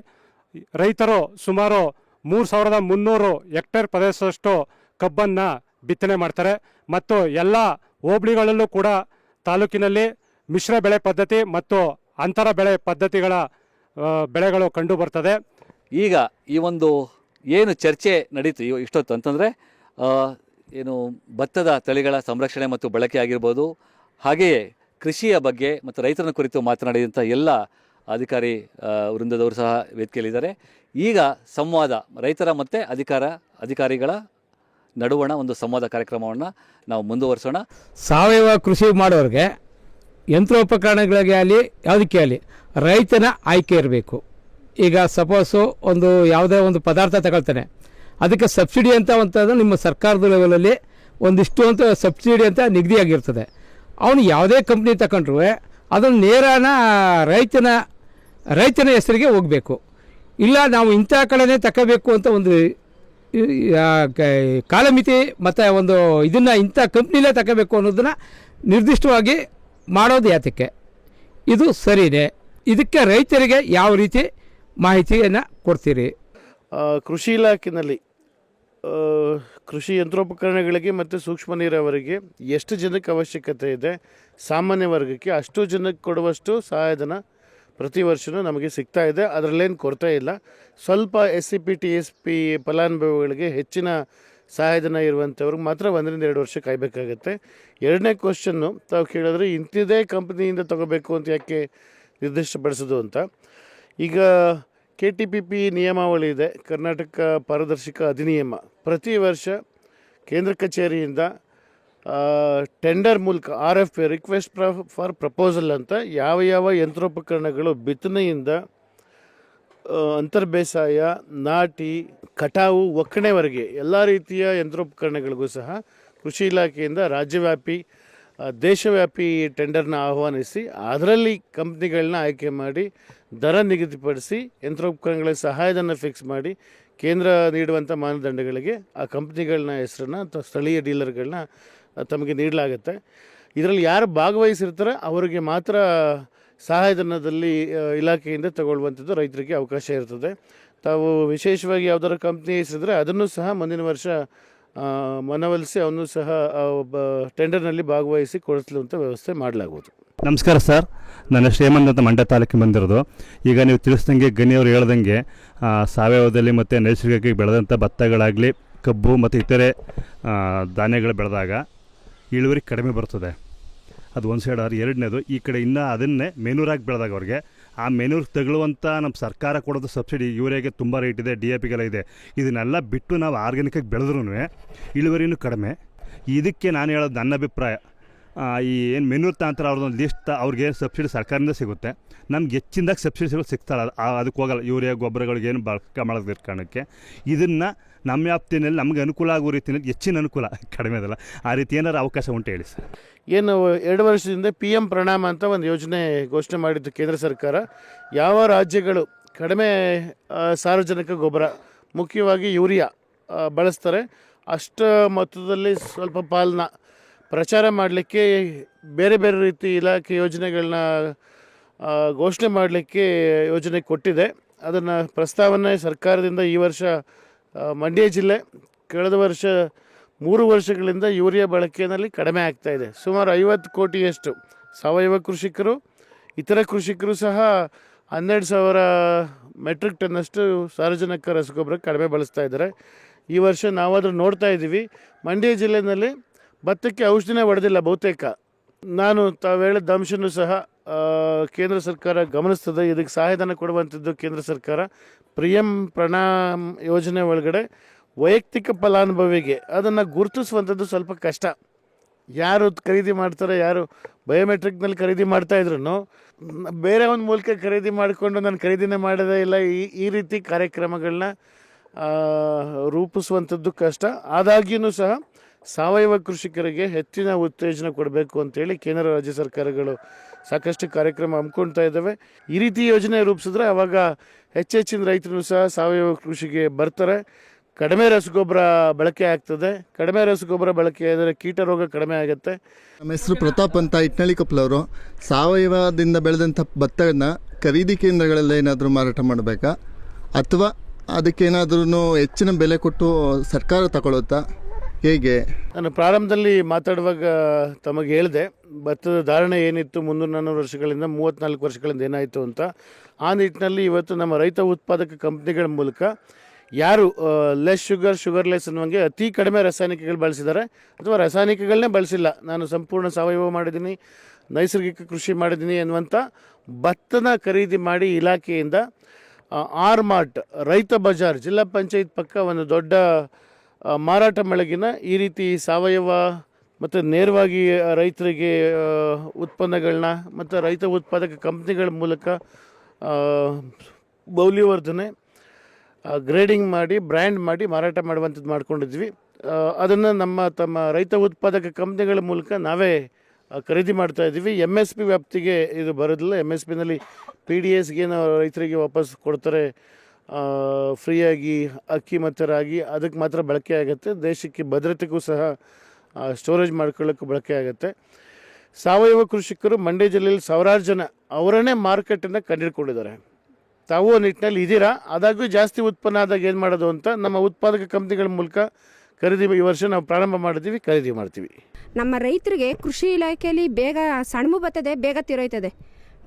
ರೈತರು ಸುಮಾರು ಮೂರು ಸಾವಿರದ ಮುನ್ನೂರು ಹೆಕ್ಟೇರ್ ಪ್ರದೇಶದಷ್ಟು ಕಬ್ಬನ್ನು ಬಿತ್ತನೆ ಮಾಡ್ತಾರೆ. ಮತ್ತು ಎಲ್ಲ ಹೋಬಳಿಗಳಲ್ಲೂ ಕೂಡ ತಾಲೂಕಿನಲ್ಲಿ ಮಿಶ್ರ ಬೆಳೆ ಪದ್ಧತಿ ಮತ್ತು ಅಂತರ ಬೆಳೆ ಪದ್ಧತಿಗಳ ಬೆಳೆಗಳು ಕಂಡು ಬರ್ತದೆ. ಈಗ ಈ ಒಂದು ಏನು ಚರ್ಚೆ ನಡೀತು ಇಷ್ಟೊತ್ತು ಅಂತಂದರೆ ಏನು ಭತ್ತದ ತಳಿಗಳ ಸಂರಕ್ಷಣೆ ಮತ್ತು ಬಳಕೆ ಆಗಿರ್ಬೋದು, ಹಾಗೆಯೇ ಕೃಷಿಯ ಬಗ್ಗೆ ಮತ್ತು ರೈತರನ್ನ ಕುರಿತು ಮಾತನಾಡಿದಂಥ ಎಲ್ಲ ಅಧಿಕಾರಿ ವೃಂದದವರು ಸಹ ವೇದಿಕೆಯಲ್ಲಿದ್ದಾರೆ. ಈಗ ಸಂವಾದ, ರೈತರ ಮತ್ತು ಅಧಿಕಾರ, ಅಧಿಕಾರಿಗಳ ನಡುವಣ ಒಂದು ಸಂವಾದ ಕಾರ್ಯಕ್ರಮವನ್ನು ನಾವು ಮುಂದುವರಿಸೋಣ. ಸಾವಯವ ಕೃಷಿ ಮಾಡೋರಿಗೆ ಯಂತ್ರೋಪಕರಣಗಳಿಗೆ ಆಗಲಿ, ಯಾವುದಕ್ಕೆ ಆಗಲಿ ರೈತನ ಆಯ್ಕೆ ಇರಬೇಕು. ಈಗ ಸಪೋಸು ಒಂದು ಯಾವುದೇ ಒಂದು ಪದಾರ್ಥ ತಗೊಳ್ತಾನೆ. ಅದಕ್ಕೆ ಸಬ್ಸಿಡಿ ಅಂತ ಅಂತಂದ್ರೆ ನಿಮ್ಮ ಸರ್ಕಾರದ ಲೆವೆಲಲ್ಲಿ ಒಂದಿಷ್ಟು ಅಂತ ಸಬ್ಸಿಡಿ ಅಂತ ನಿಗದಿಯಾಗಿರ್ತದೆ ಅವನು ಯಾವುದೇ ಕಂಪ್ನಿ ತಗೊಂಡ್ರು ಅದನ್ನು ನೇರನ ರೈತನ ರೈತನ ಹೆಸರಿಗೆ ಹೋಗಬೇಕು. ಇಲ್ಲ ನಾವು ಇಂಥ ಕಡೆನೇ ತಗೋಬೇಕು ಅಂತ ಒಂದು ಕಾಲಮಿತಿ ಮತ್ತು ಒಂದು ಇದನ್ನು ಇಂಥ ಕಂಪ್ನಿಲೇ ತಗೋಬೇಕು ಅನ್ನೋದನ್ನು ನಿರ್ದಿಷ್ಟವಾಗಿ ಮಾಡೋದು ಯಾತಕ್ಕೆ? ಇದು ಸರಿನೇ. ಇದಕ್ಕೆ ರೈತರಿಗೆ ಯಾವ ರೀತಿ ಮಾಹಿತಿಯನ್ನು ಕೊಡ್ತೀರಿ? ಕೃಷಿ ಇಲಾಖೆಯಲ್ಲಿ ಕೃಷಿ ಯಂತ್ರೋಪಕರಣಗಳಿಗೆ ಮತ್ತು ಸೂಕ್ಷ್ಮ ನೀರಾವರಿಗೆ ಎಷ್ಟು ಜನಕ್ಕೆ ಅವಶ್ಯಕತೆ ಇದೆ? ಸಾಮಾನ್ಯ ವರ್ಗಕ್ಕೆ ಅಷ್ಟು ಜನಕ್ಕೆ ಕೊಡುವಷ್ಟು ಸಹಾಯಧನ ಪ್ರತಿ ವರ್ಷವೂ ನಮಗೆ ಸಿಗ್ತಾ ಇದೆ. ಅದರಲ್ಲೇನು ಕೊರತೆ ಇಲ್ಲ. ಸ್ವಲ್ಪ S C P T S P ಫಲಾನುಭವಿಗಳಿಗೆ ಹೆಚ್ಚಿನ ಸಹಾಯಧನ ಇರುವಂಥವ್ರಿಗೆ ಮಾತ್ರ ಒಂದರಿಂದ ಎರಡು ವರ್ಷ ಕಾಯಬೇಕಾಗತ್ತೆ. ಎರಡನೇ ಕ್ವಶನ್ನು ತಾವು ಕೇಳಿದ್ರೆ ಇಂಥದೇ ಕಂಪ್ನಿಯಿಂದ ತಗೋಬೇಕು ಅಂತ ಯಾಕೆ ನಿರ್ದಿಷ್ಟಪಡಿಸೋದು ಅಂತ. ಈಗ ಕೆ ಟಿ ಪಿ ಪಿ ನಿಯಮಾವಳಿ ಇದೆ. ಕರ್ನಾಟಕ ಪಾರದರ್ಶಕ ಅಧಿನಿಯಮ. ಪ್ರತಿ ವರ್ಷ ಕೇಂದ್ರ ಕಚೇರಿಯಿಂದ ಟೆಂಡರ್ ಮೂಲಕ R F P request for proposal ಅಂತ ಯಾವ ಯಾವ ಯಂತ್ರೋಪಕರಣಗಳು ಬಿತ್ತನೆಯಿಂದ ಅಂತರ್ ಬೇಸಾಯ ನಾಟಿ, ಕಟಾವು, ಒಕ್ಕಣೆವರೆಗೆ ಎಲ್ಲ ರೀತಿಯ ಯಂತ್ರೋಪಕರಣಗಳಿಗೂ ಸಹ ಕೃಷಿ ಇಲಾಖೆಯಿಂದ ರಾಜ್ಯವ್ಯಾಪಿ ದೇಶವ್ಯಾಪಿ ಟೆಂಡರ್ನ ಆಹ್ವಾನಿಸಿ ಅದರಲ್ಲಿ ಕಂಪ್ನಿಗಳನ್ನ ಆಯ್ಕೆ ಮಾಡಿ ದರ ನಿಗದಿಪಡಿಸಿ ಯಂತ್ರೋಪಕರಣಗಳ ಸಹಾಯಧನ ಫಿಕ್ಸ್ ಮಾಡಿ ಕೇಂದ್ರ ನೀಡುವಂಥ ಮಾನದಂಡಗಳಿಗೆ ಆ ಕಂಪ್ನಿಗಳನ್ನ ಹೆಸರನ್ನ ಅಥವಾ ಸ್ಥಳೀಯ ಡೀಲರ್ಗಳನ್ನ ತಮಗೆ ನೀಡಲಾಗುತ್ತೆ. ಇದರಲ್ಲಿ ಯಾರು ಭಾಗವಹಿಸಿರ್ತಾರೆ ಅವರಿಗೆ ಮಾತ್ರ ಸಹಾಯಧನದಲ್ಲಿ ಇಲಾಖೆಯಿಂದ ತಗೊಳ್ಳುವಂಥದ್ದು ರೈತರಿಗೆ ಅವಕಾಶ ಇರ್ತದೆ. ತಾವು ವಿಶೇಷವಾಗಿ ಯಾವ್ದಾದ್ರು ಕಂಪ್ನಿ ಹೆಸರಿದ್ರೆ ಅದನ್ನು ಸಹ ಮುಂದಿನ ವರ್ಷ ಮನವೊಲಿಸಿ ಅವನು ಸಹ ಒಬ್ಬ ಟೆಂಡರ್ನಲ್ಲಿ ಭಾಗವಹಿಸಿ ಕೊಡಿಸಲುವಂಥ ವ್ಯವಸ್ಥೆ ಮಾಡಲಾಗುವುದು. ನಮಸ್ಕಾರ ಸರ್. ನನ್ನ ಶ್ರೀಮಂತ ಅಂತ ಮಂಡ್ಯ ತಾಲೂಕಿಗೆ ಬಂದಿರೋದು. ಈಗ ನೀವು ತಿಳಿಸ್ದಂಗೆ ಗಣಿಯವರು ಹೇಳ್ದಂಗೆ ಸಾವಯವದಲ್ಲಿ ಮತ್ತು ನೈಸರ್ಗಿಕ ಬೆಳೆದಂಥ ಭತ್ತಗಳಾಗಲಿ, ಕಬ್ಬು ಮತ್ತು ಇತರೆ ಧಾನ್ಯಗಳು ಬೆಳೆದಾಗ ಇಳುವರಿ ಕಡಿಮೆ ಬರ್ತದೆ. ಅದು ಒಂದು ಸೈಡ್ ಆದ್ರೆ ಎರಡನೇದು. ಈ ಕಡೆ ಇನ್ನೂ ಅದನ್ನೇ ಮೆನೂರಾಗಿ ಬೆಳೆದಾಗ ಅವ್ರಿಗೆ ಆ ಮೆನೂರ್ ತಗೊಳ್ಳುವಂಥ ನಮ್ಮ ಸರ್ಕಾರ ಕೊಡೋದು ಸಬ್ಸಿಡಿ ಯೂರಿಯಾಗೆ ತುಂಬ ರೇಟ್ ಇದೆ ಡಿ ಎ ಪಿಗೆಲ್ಲ ಇದೆ. ಇದನ್ನೆಲ್ಲ ಬಿಟ್ಟು ನಾವು ಆರ್ಗ್ಯಾನಿಕಾಗಿ ಬೆಳೆದ್ರೂ ಇಳುವರಿನೂ ಕಡಿಮೆ. ಇದಕ್ಕೆ ನಾನು ಹೇಳೋದು ನನ್ನ ಅಭಿಪ್ರಾಯ. ಈ ಏನು ಮೆನು ಮುಖಾಂತರ ಅವ್ರದ್ದೊಂದು ಲಿಸ್ಟ್ ಅವ್ರಿಗೆ ಸಬ್ಸಿಡಿ ಸರ್ಕಾರದಿಂದ ಸಿಗುತ್ತೆ. ನಮ್ಗೆ ಹೆಚ್ಚಿನದಾಗ ಸಬ್ಸಿಡಿಗಳು ಸಿಗೋದು ಆ- ಅದಕ್ಕೆ ಹೋಗಲ್ಲ. ಯೂರಿಯಾ, ಗೊಬ್ಬರಗಳಿಗೆ ಏನು ಬಳಕೆ ಮಾಡೋದ್ರ ಕಾರಣಕ್ಕೆ. ಇದನ್ನು ನಮ್ಮ ವ್ಯಾಪ್ತಿನಲ್ಲಿ ನಮಗೆ ಅನುಕೂಲ ಆಗೋ ರೀತಿಯಲ್ಲಿ ಹೆಚ್ಚಿನ ಅನುಕೂಲ, ಕಡಿಮೆ ಅದಲ್ಲ. ಆ ರೀತಿ ಏನಾರು ಅವಕಾಶ ಉಂಟು ಹೇಳಿ ಸರ್. ಏನು, ಎರಡು ವರ್ಷದಿಂದ ಪಿ ಎಂ ಪ್ರಣಾಮ ಅಂತ ಒಂದು ಯೋಜನೆ ಘೋಷಣೆ ಮಾಡಿದ್ದು ಕೇಂದ್ರ ಸರ್ಕಾರ. ಯಾವ ರಾಜ್ಯಗಳು ಕಡಿಮೆ ಸಾರ್ವಜನಿಕ ಗೊಬ್ಬರ, ಮುಖ್ಯವಾಗಿ ಯೂರಿಯಾ ಬಳಸ್ತಾರೆ, ಅಷ್ಟು ಮೊತ್ತದಲ್ಲಿ ಸ್ವಲ್ಪ ಪಾಲನ್ನ ಪ್ರಚಾರ ಮಾಡಲಿಕ್ಕೆ ಬೇರೆ ಬೇರೆ ರೀತಿ ಇಲಾಖೆ ಯೋಜನೆಗಳನ್ನ ಘೋಷಣೆ ಮಾಡಲಿಕ್ಕೆ ಯೋಜನೆ ಕೊಟ್ಟಿದೆ. ಅದನ್ನು ಪ್ರಸ್ತಾವನೆ ಸರ್ಕಾರದಿಂದ ಈ ವರ್ಷ ಮಂಡ್ಯ ಜಿಲ್ಲೆ ಕಳೆದ ವರ್ಷ ಮೂರು ವರ್ಷಗಳಿಂದ ಯೂರಿಯಾ ಬಳಕೆಯಲ್ಲಿ ಕಡಿಮೆ ಆಗ್ತಾ ಇದೆ. ಸುಮಾರು ಐವತ್ತು ಕೋಟಿಯಷ್ಟು ಸಾವಯವ ಕೃಷಿಕರು, ಇತರ ಕೃಷಿಕರು ಸಹ ಹನ್ನೆರಡು ಸಾವಿರ ಮೆಟ್ರಿಕ್ ಟನ್ನಷ್ಟು ಸಾರ್ವಜನಿಕ ರಸಗೊಬ್ಬರ ಕಡಿಮೆ ಬಳಸ್ತಾ ಇದ್ದಾರೆ. ಈ ವರ್ಷ ನಾವಾದರೂ ನೋಡ್ತಾ ಇದ್ದೀವಿ. ಮಂಡ್ಯ ಜಿಲ್ಲೆಯಲ್ಲಿ ಭತ್ತಕ್ಕೆ ಔಷಧಿನೇ ಹೊಡೆದಿಲ್ಲ ಬಹುತೇಕ. ನಾನು ತಾವು ಹೇಳಿದ ಅಂಶನೂ ಸಹ ಕೇಂದ್ರ ಸರ್ಕಾರ ಗಮನಿಸ್ತದೆ. ಇದಕ್ಕೆ ಸಹಾಯಧನ ಕೊಡುವಂಥದ್ದು ಕೇಂದ್ರ ಸರ್ಕಾರ. ಪ್ರಿಯಂ ಪ್ರಣಾಮ್ ಯೋಜನೆ ಒಳಗಡೆ ವೈಯಕ್ತಿಕ ಫಲಾನುಭವಿಗೆ ಅದನ್ನು ಗುರುತಿಸುವಂಥದ್ದು ಸ್ವಲ್ಪ ಕಷ್ಟ. ಯಾರು ಖರೀದಿ ಮಾಡ್ತಾರೆ, ಯಾರು ಬಯೋಮೆಟ್ರಿಕ್ನಲ್ಲಿ ಖರೀದಿ ಮಾಡ್ತಾ ಇದ್ರು ಬೇರೆ ಒಂದು ಮೂಲಕ ಖರೀದಿ ಮಾಡಿಕೊಂಡು ನಾನು ಖರೀದಿನೇ ಮಾಡೋದೇ ಇಲ್ಲ. ಈ ಈ ರೀತಿ ಕಾರ್ಯಕ್ರಮಗಳನ್ನ ರೂಪಿಸುವಂಥದ್ದು ಕಷ್ಟ. ಆದಾಗ್ಯೂ ಸಹ ಸಾವಯವ ಕೃಷಿಕರಿಗೆ ಹೆಚ್ಚಿನ ಉತ್ತೇಜನ ಕೊಡಬೇಕು ಅಂತೇಳಿ ಕೇಂದ್ರ ರಾಜ್ಯ ಸರ್ಕಾರಗಳು ಸಾಕಷ್ಟು ಕಾರ್ಯಕ್ರಮ ಹಮ್ಮಿಕೊಳ್ತಾ ಇದ್ದಾವೆ. ಈ ರೀತಿ ಯೋಜನೆ ರೂಪಿಸಿದ್ರೆ ಅವಾಗ ಹೆಚ್ಚೆಚ್ಚಿನ ರೈತರು ಸಹ ಸಾವಯವ ಕೃಷಿಗೆ ಬರ್ತಾರೆ. ಕಡಿಮೆ ರಸಗೊಬ್ಬರ ಬಳಕೆ ಆಗ್ತದೆ. ಕಡಿಮೆ ರಸಗೊಬ್ಬರ ಬಳಕೆ ಆದರೆ ಕೀಟ ರೋಗ ಕಡಿಮೆ ಆಗುತ್ತೆ. ನಮ್ಮ ಹೆಸರು ಪ್ರತಾಪ್ ಅಂತ ಇಟ್ನಳ್ಳಿ ಕೊಪ್ಪಲವರು ಸಾವಯವದಿಂದ ಬೆಳೆದಂಥ ಭತ್ತಗಳನ್ನ ಖರೀದಿ ಕೇಂದ್ರಗಳಲ್ಲಿ ಏನಾದರೂ ಮಾರಾಟ ಮಾಡಬೇಕಾ? ಅಥವಾ ಅದಕ್ಕೇನಾದ್ರೂ ಹೆಚ್ಚಿನ ಬೆಲೆ ಕೊಟ್ಟು ಸರ್ಕಾರ ತಗೊಳುತ್ತಾ ಹೇಗೆ? ನಾನು ಪ್ರಾರಂಭದಲ್ಲಿ ಮಾತಾಡುವಾಗ ತಮಗೆ ಹೇಳಿದೆ, ಭತ್ತದ ಧಾರಣೆ ಏನಿತ್ತು ಮುನ್ನೂರು ನಾನ್ನೂರು ವರ್ಷಗಳಿಂದ ಮೂವತ್ತ್ನಾಲ್ಕು ವರ್ಷಗಳಿಂದ ಏನಾಯಿತು ಅಂತ. ಆ ನಿಟ್ಟಿನಲ್ಲಿ ಇವತ್ತು ನಮ್ಮ ರೈತ ಉತ್ಪಾದಕ ಕಂಪ್ನಿಗಳ ಮೂಲಕ ಯಾರು ಲೆಸ್ ಶುಗರ್ ಶುಗರ್ಲೆಸ್ ಅನ್ನುವಂಗೆ ಅತಿ ಕಡಿಮೆ ರಾಸಾಯನಿಕಗಳು ಬಳಸಿದ್ದಾರೆ. ಅಥವಾ ರಾಸಾಯನಿಕಗಳನ್ನೇ ಬಳಸಿಲ್ಲ. ನಾನು ಸಂಪೂರ್ಣ ಸಾವಯವ ಮಾಡಿದ್ದೀನಿ, ನೈಸರ್ಗಿಕ ಕೃಷಿ ಮಾಡಿದ್ದೀನಿ ಅನ್ನುವಂಥ ಭತ್ತನ ಖರೀದಿ ಮಾಡಿ ಇಲಾಖೆಯಿಂದ ಆರ್ ಮಾರ್ಟ್ ರೈತ ಬಜಾರ್, ಜಿಲ್ಲಾ ಪಂಚಾಯತ್ ಪಕ್ಕ ಒಂದು ದೊಡ್ಡ ಮಾರಾಟ ಮಳಗಿನ ಈ ರೀತಿ ಸಾವಯವ ಮತ್ತು ನೇರವಾಗಿ ರೈತರಿಗೆ ಉತ್ಪನ್ನಗಳನ್ನ ಮತ್ತು ರೈತ ಉತ್ಪಾದಕ ಕಂಪ್ನಿಗಳ ಮೂಲಕ ಮೌಲ್ಯವರ್ಧನೆ ಗ್ರೇಡಿಂಗ್ ಮಾಡಿ, ಬ್ರ್ಯಾಂಡ್ ಮಾಡಿ ಮಾರಾಟ ಮಾಡುವಂಥದ್ದು ಮಾಡ್ಕೊಂಡಿದ್ವಿ. ಅದನ್ನು ನಮ್ಮ ತಮ್ಮ ರೈತ ಉತ್ಪಾದಕ ಕಂಪ್ನಿಗಳ ಮೂಲಕ ನಾವೇ ಖರೀದಿ ಮಾಡ್ತಾ ಇದ್ದೀವಿ. ಎಂ ಎಸ್ ಪಿ ವ್ಯಾಪ್ತಿಗೆ ಇದು ಬರೋದಿಲ್ಲ. ಎಂ ಎಸ್ ಪಿನಲ್ಲಿ ಪಿ ಡಿ ಎಸ್ಗೇನು ರೈತರಿಗೆ ವಾಪಸ್ ಕೊಡ್ತಾರೆ. ಫ್ರೀಯಾಗಿ ಅಕ್ಕಿ ಮತ್ತು ರಾಗಿ ಅದಕ್ಕೆ ಮಾತ್ರ ಬಳಕೆ ಆಗುತ್ತೆ. ದೇಶಕ್ಕೆ ಭದ್ರತೆಗೂ ಸಹ ಸ್ಟೋರೇಜ್ ಮಾಡ್ಕೊಳ್ಳೋಕ್ಕೂ ಬಳಕೆ ಆಗುತ್ತೆ. ಸಾವಯವ ಕೃಷಿಕರು ಮಂಡ್ಯ ಜಿಲ್ಲೆಯಲ್ಲಿ ಸಾವಿರಾರು ಜನ ಅವರನ್ನೇ ಮಾರ್ಕೆಟನ್ನು ಕಂಡುಹಿಡ್ಕೊಂಡಿದ್ದಾರೆ ತಾವು ನಿಟ್ಟಿನಲ್ಲಿ ಇದ್ದೀರಾ? ಆದಾಗ್ಯೂ ಜಾಸ್ತಿ ಉತ್ಪನ್ನ ಆದಾಗ ಏನು ಮಾಡೋದು ಅಂತ ನಮ್ಮ ಉತ್ಪಾದಕ ಕಂಪ್ನಿಗಳ ಮೂಲಕ ಖರೀದಿ ಈ ವರ್ಷ ನಾವು ಪ್ರಾರಂಭ ಮಾಡಿದ್ದೀವಿ, ಖರೀದಿ ಮಾಡ್ತೀವಿ. ನಮ್ಮ ರೈತರಿಗೆ ಕೃಷಿ ಇಲಾಖೆಯಲ್ಲಿ ಬೇಗ ಸಣ್ಣ ಬರ್ತದೆ, ಬೇಗ ತೀರೋಯ್ತದೆ.